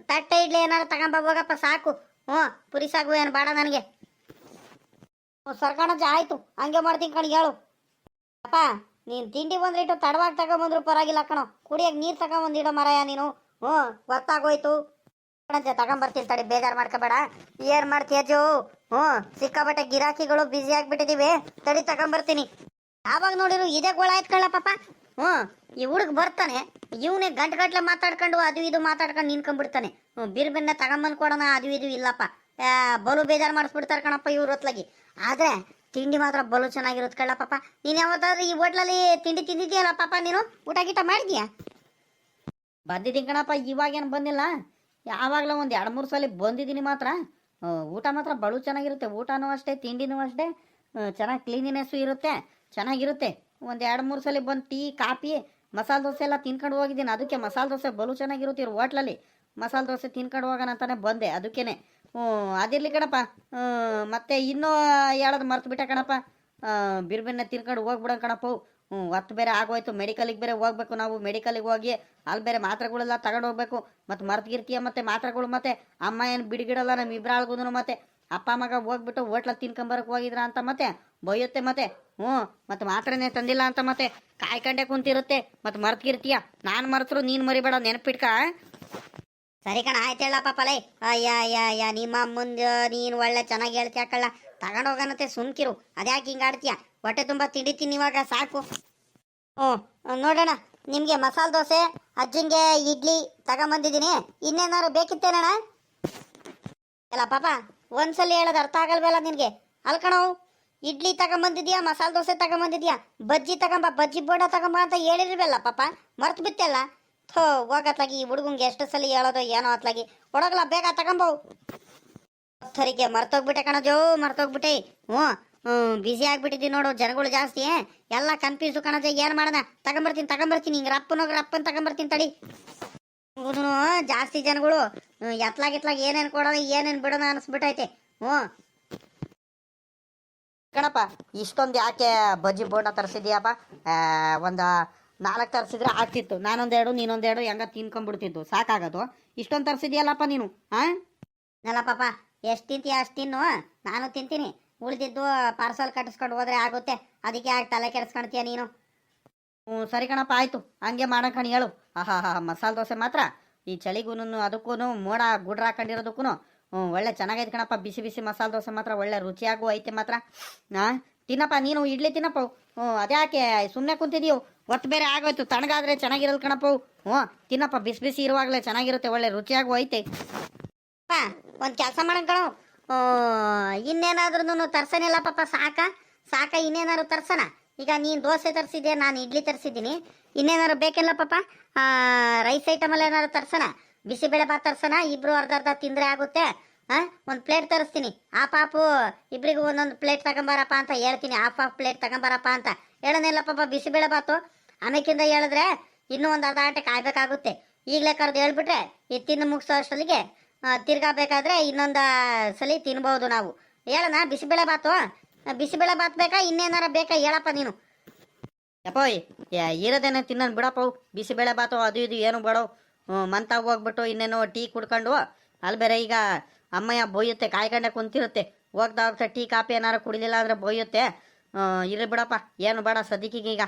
ತಟ್ಟೆ ಇಡ್ಲಿ ಏನಾರು ತಗೊಂಬ, ಹೋಗಪ್ಪ, ಸಾಕು. ಹ್ಞೂ, ಪುರಿ ಸಾಗು ಏನು ಬೇಡ ನನಗೆ. ಸರ್ಕಣಜ ಆಯಿತು. ಹಂಗೆ ಮಾಡ್ತೀನಿ ಕಣ್ಗೆ ಹೇಳು. ಅಪ್ಪ ನೀನು ತಿಂಡಿ ಬಂದ್ರಿಟ್ಟು ತಡವಾಗಿ ತಗೊಂಬಂದ್ರು ಪರವಾಗಿಲ್ಲ ಕಣೋ. ಕುಡಿಯಕ್ಕೆ ನೀರು ತಗೊಂಬಂದಿಡೋ ಮರಯ ನೀನು. ಹ್ಞೂ, ಗೊತ್ತಾಗೋಯ್ತು. ಕಣಂತೆ, ತಗೊಂಬರ್ತೀನಿ ತಡಿ, ಬೇಜಾರು ಮಾಡ್ಕೋಬೇಡ. ಏನು ಮಾಡ್ತೀಯ ಜೋ ಹ್ಞೂ ಸಿಕ್ಕಾಬಟ್ಟೆ ಗಿರಾಕಿಗಳು ಬ್ಯುಸಿ ಆಗಿಬಿಟ್ಟಿದ್ದೀವಿ ತಡಿ, ತಗೊಂಬರ್ತೀನಿ. ಯಾವಾಗ ನೋಡಿರು ಇದೇ ಗೋಳ ಆಯ್ತ್ಕೊಳ್ಳ ಪಾಪ. ಹ್ಞೂ, ಈ ಹುಡುಗ ಬರ್ತಾನೆ, ಇವನೇ ಗಂಟು ಗಂಟ್ಲೆ ಮಾತಾಡ್ಕೊಂಡು ಅದು ಇದು ಮಾತಾಡ್ಕೊಂಡು ನಿನ್ಕೊಂಡ್ಬಿಡ್ತಾನೆ ಹ್ಞೂ ಬಿರ್ಬಿನ್ನ ತಗೊಂಬಂದು ಕೊಡೋಣ ಅದು ಇದು ಇಲ್ಲಪ್ಪ. ಬಲು ಬೇಜಾರು ಮಾಡಿಸ್ಬಿಡ್ತಾರೆ ಕಣಪ್ಪ ಇವ್ರ ಹೊತ್ಲಾಗಿ. ಆದ್ರೆ ತಿಂಡಿ ಮಾತ್ರ ಬಲು ಚೆನ್ನಾಗಿರುತ್ತೆ ಕಳ್ಳ ಪಾಪ. ನೀನು ಯಾವತ್ತಾದ್ರೂ ಈ ಹೋಟ್ಲಲ್ಲಿ ತಿಂಡಿ ತಿಂದಿದ್ಯಲ್ಲ ಪಾಪ ನೀನು? ಊಟ ಗೀಟ ಮಾಡಿದ್ಯಾ? ಬಂದಿದ್ದೀನಿ ಕಣಪ್ಪ ಇವಾಗೇನು ಬಂದಿಲ್ಲ? ಯಾವಾಗಲೂ ಒಂದು ಎರಡು ಮೂರು ಸಲ ಬಂದಿದ್ದೀನಿ ಮಾತ್ರ. ಊಟ ಮಾತ್ರ ಬಲು ಚೆನ್ನಾಗಿರುತ್ತೆ. ಊಟನೂ ಅಷ್ಟೇ, ತಿಂಡಿನೂ ಅಷ್ಟೇ. ಚೆನ್ನಾಗಿ ಕ್ಲೀನಿನೆಸ್ಸು ಇರುತ್ತೆ, ಚೆನ್ನಾಗಿರುತ್ತೆ. ಒಂದು ಎರಡು ಮೂರು ಸಲ ಬಂದು ಟೀ, ಕಾಫಿ, ಮಸಾಲೆ ದೋಸೆ ಎಲ್ಲ ತಿನ್ಕೊಂಡು ಹೋಗಿದ್ದೀನಿ. ಅದಕ್ಕೆ ಮಸಾಲೆ ದೋಸೆ ಬಲು ಚೆನ್ನಾಗಿರುತ್ತೆ ಇವ್ರ ಹೋಟ್ಲಲ್ಲಿ. ಮಸಾಲೆ ದೋಸೆ ತಿನ್ಕೊಂಡು ಹೋಗೋಣ ಅಂತಾನೆ ಬಂದೆ, ಅದಕ್ಕೇನೆ. ಹ್ಞೂ ಅದಿರಲಿ ಕಣಪ್ಪ. ಮತ್ತೆ ಇನ್ನೂ ಹೇಳೋದು ಮರ್ತು ಬಿಟ್ಟೆ ಕಣಪ್ಪ? ಬಿರ್ಬೆನ್ನ ತಿನ್ಕೊಂಡು ಹೋಗ್ಬಿಡೋಣ ಕಣಪ್ಪ ಹ್ಞೂ ಹೊತ್ತು ಬೇರೆ ಆಗೋಯ್ತು. ಮೆಡಿಕಲಿಗೆ ಬೇರೆ ಹೋಗ್ಬೇಕು ನಾವು. ಮೆಡಿಕಲಿಗೆ ಹೋಗಿ ಅಲ್ಲಿ ಬೇರೆ ಮಾತ್ರೆಗಳೆಲ್ಲ ತಗೊಂಡು ಹೋಗ್ಬೇಕು. ಮತ್ತು ಮರ್ತಿರ್ತೀಯ ಮತ್ತೆ ಮಾತ್ರೆಗಳು ಮತ್ತೆ ಅಮ್ಮ ಏನು ಬಿಡಿಗಿಡಲ್ಲ ನಮ್ಮ ಇಬ್ರಾಳ್ಗೂ ಮತ್ತೆ. ಅಪ್ಪ ಮಗ ಹೋಗ್ಬಿಟ್ಟು ಹೋಟ್ಲಲ್ಲಿ ತಿನ್ಕೊಂಬರಕ್ಕೆ ಹೋಗಿದ್ರ ಅಂತ ಮತ್ತೆ ಬೈಯುತ್ತೆ ಮತ್ತೆ. ಹ್ಞೂ ಮತ್ತೆ ಮಾತ್ರೆನೇ ತಂದಿಲ್ಲ ಅಂತ ಮತ್ತೆ ಕಾಯ್ಕಂಡೆ ಕುಂತಿರುತ್ತೆ. ಮತ್ತೆ ಮರ್ತಿರ್ತೀಯ ನಾನು ಮರೆತರು ನೀನು ಮರಿಬೇಡ ನೆನಪಿಟ್ಕ? ಸರಿ ಕಣ, ಆಯ್ತು ಹೇಳಪ್ಪ ಪಲೈ. ಅಯ್ಯ ಅಯ್ಯ ಅಯ್ಯ ನಿಮ್ಮ ಮುಂದೆ ನೀನು ಒಳ್ಳೆ ಚೆನ್ನಾಗಿ ಹೇಳ್ತೀಯ ಕಳ್ಳ ತಗೊಂಡು ಹೋಗೋಣಂತೆ ಸುಮ್ಕಿರು. ಅದ್ಯಾಕೆ ಹಿಂಗೆ ಆಡ್ತೀಯ? ಹೊಟ್ಟೆ ತುಂಬ ತಿಂಡಿ ತಿನ್ನಿ ಇವಾಗ, ಸಾಕು. ಹ್ಞೂ, ನೋಡೋಣ. ನಿಮಗೆ ಮಸಾಲೆ ದೋಸೆ, ಅಜ್ಜಿಂಗೆ ಇಡ್ಲಿ ತಗೊಂಬಂದಿದ್ದೀನಿ. ಇನ್ನೇನಾದ್ರು ಬೇಕಿತ್ತೇನಣ್ಣ? ಇಲ್ಲ ಪಾಪ, ಒಂದ್ಸಲ ಹೇಳೋದು ಅರ್ಥ ಆಗಲ್ವಲ್ಲ ನಿನಗೆ? ಅಲ್ಕಣವು ಇಡ್ಲಿ ತಗೊಂಬಂದಿದ್ಯಾ, ಮಸಾಲೆ ದೋಸೆ ತಗೊಂಬಂದಿದ್ಯಾ? ಬಜ್ಜಿ ತಗೊಂಬ, ಬಜ್ಜಿ ಬೋಡ ತಗೊಂಬ ಅಂತ ಹೇಳಿರ್ವಲ್ಲ ಪಾಪ. ಮರ್ತು ಬಿತ್ತಲ್ಲ ಥೋ, ಹೋಗತ್ಲಾಗಿ ಈ ಹುಡುಗಂಗೆ ಎಷ್ಟು ಸಲ ಹೇಳೋದು, ಏನೋ ಅತ್ಲಾಗಿ ಒಡಗಲ್ಲ ಬೇಗ ತಗೊಂಬವು ಸರಿಗೆ ಮರ್ತೋಗ್ಬಿಟ್ಟೆ ಕಣ ಜೋ, ಮರ್ತೋಗ್ಬಿಟ್ಟೆ. ಹ್ಞೂ ಬ್ಯುಸಿ ಆಗ್ಬಿಟ್ಟಿದ್ದಿ ನೋಡು, ಜನಗಳು ಜಾಸ್ತಿ ಎಲ್ಲ ಕನ್ಫ್ಯೂಸು ಕಣಜ ಏನು ಮಾಡೋಣ ತಗೊಂಬರ್ತೀನಿ ತಗೊಂಬರ್ತೀನಿ, ಹಿಂಗೆ ರಪ್ಪನೋಗಿ ರಪ್ಪನ್ ತಗೊಂಬರ್ತೀನಿ ತಡಿ. ಹೌದು ಜಾಸ್ತಿ ಜನಗಳು. ಎತ್ಲಾಗ ಎತ್ಲಾಗ, ಎತ್ಲಾಗ್ ಏನೇನು ಕೊಡೋಣ ಏನೇನು ಬಿಡೋಣ ಅನಿಸ್ಬಿಟ್ಟೈತೆ. ಹ್ಞೂ. ಕಣಪ್ಪ, ಇಷ್ಟೊಂದು ಯಾಕೆ ಬಜ್ಜಿ ಬೋಂಡ ತರಿಸಿದ್ಯಾಪ್ಪ? ಒಂದು ನಾಲ್ಕು ತರಿಸಿದ್ರೆ ಆಗ್ತಿತ್ತು. ನಾನೊಂದೆರಡು, ನೀನೊಂದೆರಡು ಹೆಂಗ ತಿನ್ಕೊಂಡ್ಬಿಡ್ತಿದ್ದು. ಸಾಕಾಗೋದು. ಇಷ್ಟೊಂದು ತರಿಸಿದ್ಯಲ್ಲಪ್ಪ ನೀನು ಹಾಂ ಅಲ್ಲ ಪಾಪ, ಎಷ್ಟು ತಿಂತೀಯ ಅಷ್ಟು ತಿನ್ನು. ನಾನು ತಿಂತೀನಿ. ಉಳಿದಿದ್ದು ಪಾರ್ಸಲ್ ಕಟ್ಟಿಸ್ಕೊಂಡು ಹೋದ್ರೆ ಆಗುತ್ತೆ. ಅದಕ್ಕೆ ಯಾಕೆ ತಲೆ ಕೆಡಿಸ್ಕೊಳ್ತೀಯ ನೀನು? ಹ್ಞೂ, ಸರಿ ಕಣಪ್ಪ, ಆಯಿತು. ಹಂಗೆ ಮಾಡಕಣಿ ಹೇಳು. ಆಹಾ ಹಾ ಮಸಾಲೆ ದೋಸೆ ಮಾತ್ರ. ಈ ಚಳಿಗೂ ಅದಕ್ಕೂ ಮೋಡ ಗುಡ್ರ ಹಾಕೊಂಡಿರೋದಕ್ಕೂ ಹ್ಞೂ, ಒಳ್ಳೆ ಚೆನ್ನಾಗೈತೆ ಕಣಪ್ಪ. ಬಿಸಿ ಬಿಸಿ ಮಸಾಲೆ ದೋಸೆ ಮಾತ್ರ ಒಳ್ಳೆ ರುಚಿಯಾಗೂ ಐತೆ ಮಾತ್ರ. ಹಾಂ ತಿನ್ನಪ್ಪ, ನೀನು ಇಡ್ಲಿ ತಿನ್ನಪ್ಪ. ಹ್ಞೂ, ಅದ್ಯಾಕೆ? ಸುಮ್ಮನೆ ಕುಂತಿದೀವು ಒತ್ತು ಬೇರೆ ಆಗೋಯ್ತು, ತಣ್ಣಗಾದ್ರೆ ಚೆನ್ನಾಗಿರಲ್ ಕಣಪ್ಪ. ಹ್ಞೂ, ತಿನ್ನಪ್ಪ, ಬಿಸಿ ಬಿಸಿ ಇರುವಾಗಲೇ ಚೆನ್ನಾಗಿರುತ್ತೆ, ಒಳ್ಳೆ ರುಚಿಯಾಗೂ ಐತೆ. ಪಾ, ಒಂದು ಕೆಲಸ ಮಾಡೋಣ ಇನ್ನೇನಾದ್ರೂ ತರ್ಸನಿಲ್ಲ ಪಾಪ, ಸಾಕ. ಸಾಕ, ಇನ್ನೇನಾದ್ರು ತರ್ಸನ? ಈಗ ನೀನು ದೋಸೆ ತರಿಸಿದ್ಯಾ, ನಾನು ಇಡ್ಲಿ ತರಿಸಿದ್ದೀನಿ. ಇನ್ನೇನಾದ್ರು ಬೇಕಿಲ್ಲ ಪಾಪ? ರೈಸ್ ಐಟಮಲ್ಲಿ ಏನಾದ್ರು ತರ್ಸನ? ಬಿಸಿಬೇಳೆ ಭಾತ್ ತರ್ಸನ? ಇಬ್ಬರು ಅರ್ಧ ಅರ್ಧ ತಿಂದರೆ ಆಗುತ್ತೆ. ಹಾಂ ಒಂದು ಪ್ಲೇಟ್ ತರಿಸ್ತೀನಿ. ಆ ಪಾಪು, ಇಬ್ರಿಗೂ ಒಂದೊಂದು ಪ್ಲೇಟ್ ತಗೊಂಬಾರಪ್ಪ ಅಂತ ಹೇಳ್ತೀನಿ. ಆಫ್ ಹಾಫ್ ಪ್ಲೇಟ್ ತಗೊಂಬಾರಪ್ಪ ಅಂತ. ಹೇಳೋನಿಲ್ಲ ಪಾಪ ಬಿಸಿಬೇಳೆ ಬಾತು. ಆಮೇಕಿಂದ ಹೇಳಿದ್ರೆ ಇನ್ನೂ ಒಂದು ಅರ್ಧ ಗಂಟೆ ಕಾಯ್ಬೇಕಾಗುತ್ತೆ. ಈಗಲೇ ಕರೆದು ಹೇಳ್ಬಿಟ್ರೆ ಈ ತಿಂದು ಮುಗಿಸೋ ತಿರ್ಗಾಬೇಕಾದ್ರೆ ಇನ್ನೊಂದು ಸಲ ತಿನ್ಬೋದು ನಾವು. ಹೇಳೋಣ ಬಿಸಿಬೇಳೆ ಬಾತು. ಬಿಸಿಬೇಳೆ ಬಾತ್ ಬೇಕಾ? ಇನ್ನೇನಾರ ಬೇಕಾ? ಹೇಳಪ್ಪ ನೀನು. ಯಪ್ಪೋಯ್ ಇರೋದೇನೆ ತಿನ್ನೋದು ಬಿಡಪ್ಪ ಬಿಸಿಬೇಳೆ ಬಾತು, ಅದು ಇದು ಏನು ಬೇಡೋ ಮಂತಾಗಿ ಹೋಗ್ಬಿಟ್ಟು ಇನ್ನೇನೋ ಟೀ ಕುಡ್ಕೊಂಡು. ಅಲ್ಲಿ ಬೇರೆ ಈಗ ಅಮ್ಮಯ್ಯ ಬೋಯುತ್ತೆ ಕಾಯ್ಕೊಂಡೆ ಕುಂತಿರುತ್ತೆ. ಹೋಗ್ತಾ ಹೋಗ್ತಾ ಟೀ, ಕಾಫಿ ಏನಾರು ಕುಡಿಲಿಲ್ಲ ಅಂದ್ರೆ ಬೋಯುತ್ತೆ ಇರ್ಲಿ ಬಿಡಪ್ಪ, ಏನು ಬೇಡ ಸದ್ಯಕ್ಕೀಗ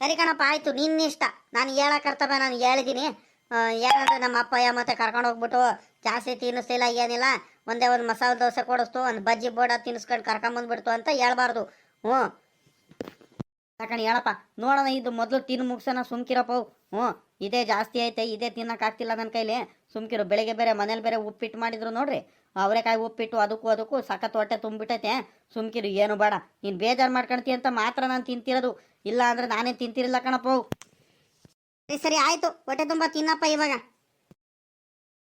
ಸರಿ ಕಣಪ್ಪ, ಆಯ್ತು ನಿನ್ನ ಇಷ್ಟ ನಾನು ಹೇಳೋ ಕರ್ತವ್ಯ ನಾನು ಹೇಳಿದ್ದೀನಿ. ಏನಂದ್ರೆ ನಮ್ಮ ಅಪ್ಪಯ್ಯ ಮತ್ತೆ ಕರ್ಕೊಂಡು ಹೋಗ್ಬಿಟ್ಟು ಜಾಸ್ತಿ ತಿನ್ನಿಸ್ತಿಲ್ಲ ಏನಿಲ್ಲ. ಒಂದೇ ಒಂದು ಮಸಾಲೆ ದೋಸೆ ಕೊಡಿಸ್ತು, ಒಂದು ಬಜ್ಜಿ ಬೋಡ ತಿನ್ನಿಸ್ಕೊಂಡು ಕರ್ಕೊಂಬಂದ್ಬಿಡ್ತು ಅಂತ ಹೇಳ್ಬಾರ್ದು. ಹ್ಞೂ. ಯಾಕಣಿ ಹೇಳಪ್ಪ, ನೋಡೋಣ, ಇದು ಮೊದಲು ತಿನ್ನು ಮುಗಿಸೋಣ, ಸುಮ್ಕಿರಪ್ಪ ಅವು. ಹ್ಞೂ. ಇದೇ ಜಾಸ್ತಿ ಐತೆ, ಇದೇ ತಿನ್ನೋಕ್ಕಾಗ್ತಿಲ್ಲ ನನ್ನ ಕೈಲಿ. ಸುಮ್ಕಿರು, ಬೆಳಿಗ್ಗೆ ಬೇರೆ, ಮನೇಲಿ ಬೇರೆ ಉಪ್ಪಿಟ್ಟು ಮಾಡಿದ್ರು ನೋಡ್ರಿ. ಅವರೆಕಾಯಿ ಉಪ್ಪಿಟ್ಟು, ಅದಕ್ಕೂ ಅದಕ್ಕೂ ಸಖತ್ ಹೊಟ್ಟೆ ತುಂಬಿಟ್ಟೈತೆ. ಸುಮ್ಕಿರು, ಏನು ಬೇಡ. ನೀನು ಬೇಜಾರು ಮಾಡ್ಕೊಳ್ತಿ ಅಂತ ಮಾತ್ರ ನಾನು ತಿಂತಿರೋದು. ಇಲ್ಲ ಅಂದರೆ ನಾನೇ ತಿಂತಿರಲಿಲ್ಲ ಕಣಪ್ಪ. ಸರಿ ಸರಿ, ಆಯಿತು. ಹೊಟ್ಟೆ ತುಂಬ ತಿನ್ನಪ್ಪ ಇವಾಗ.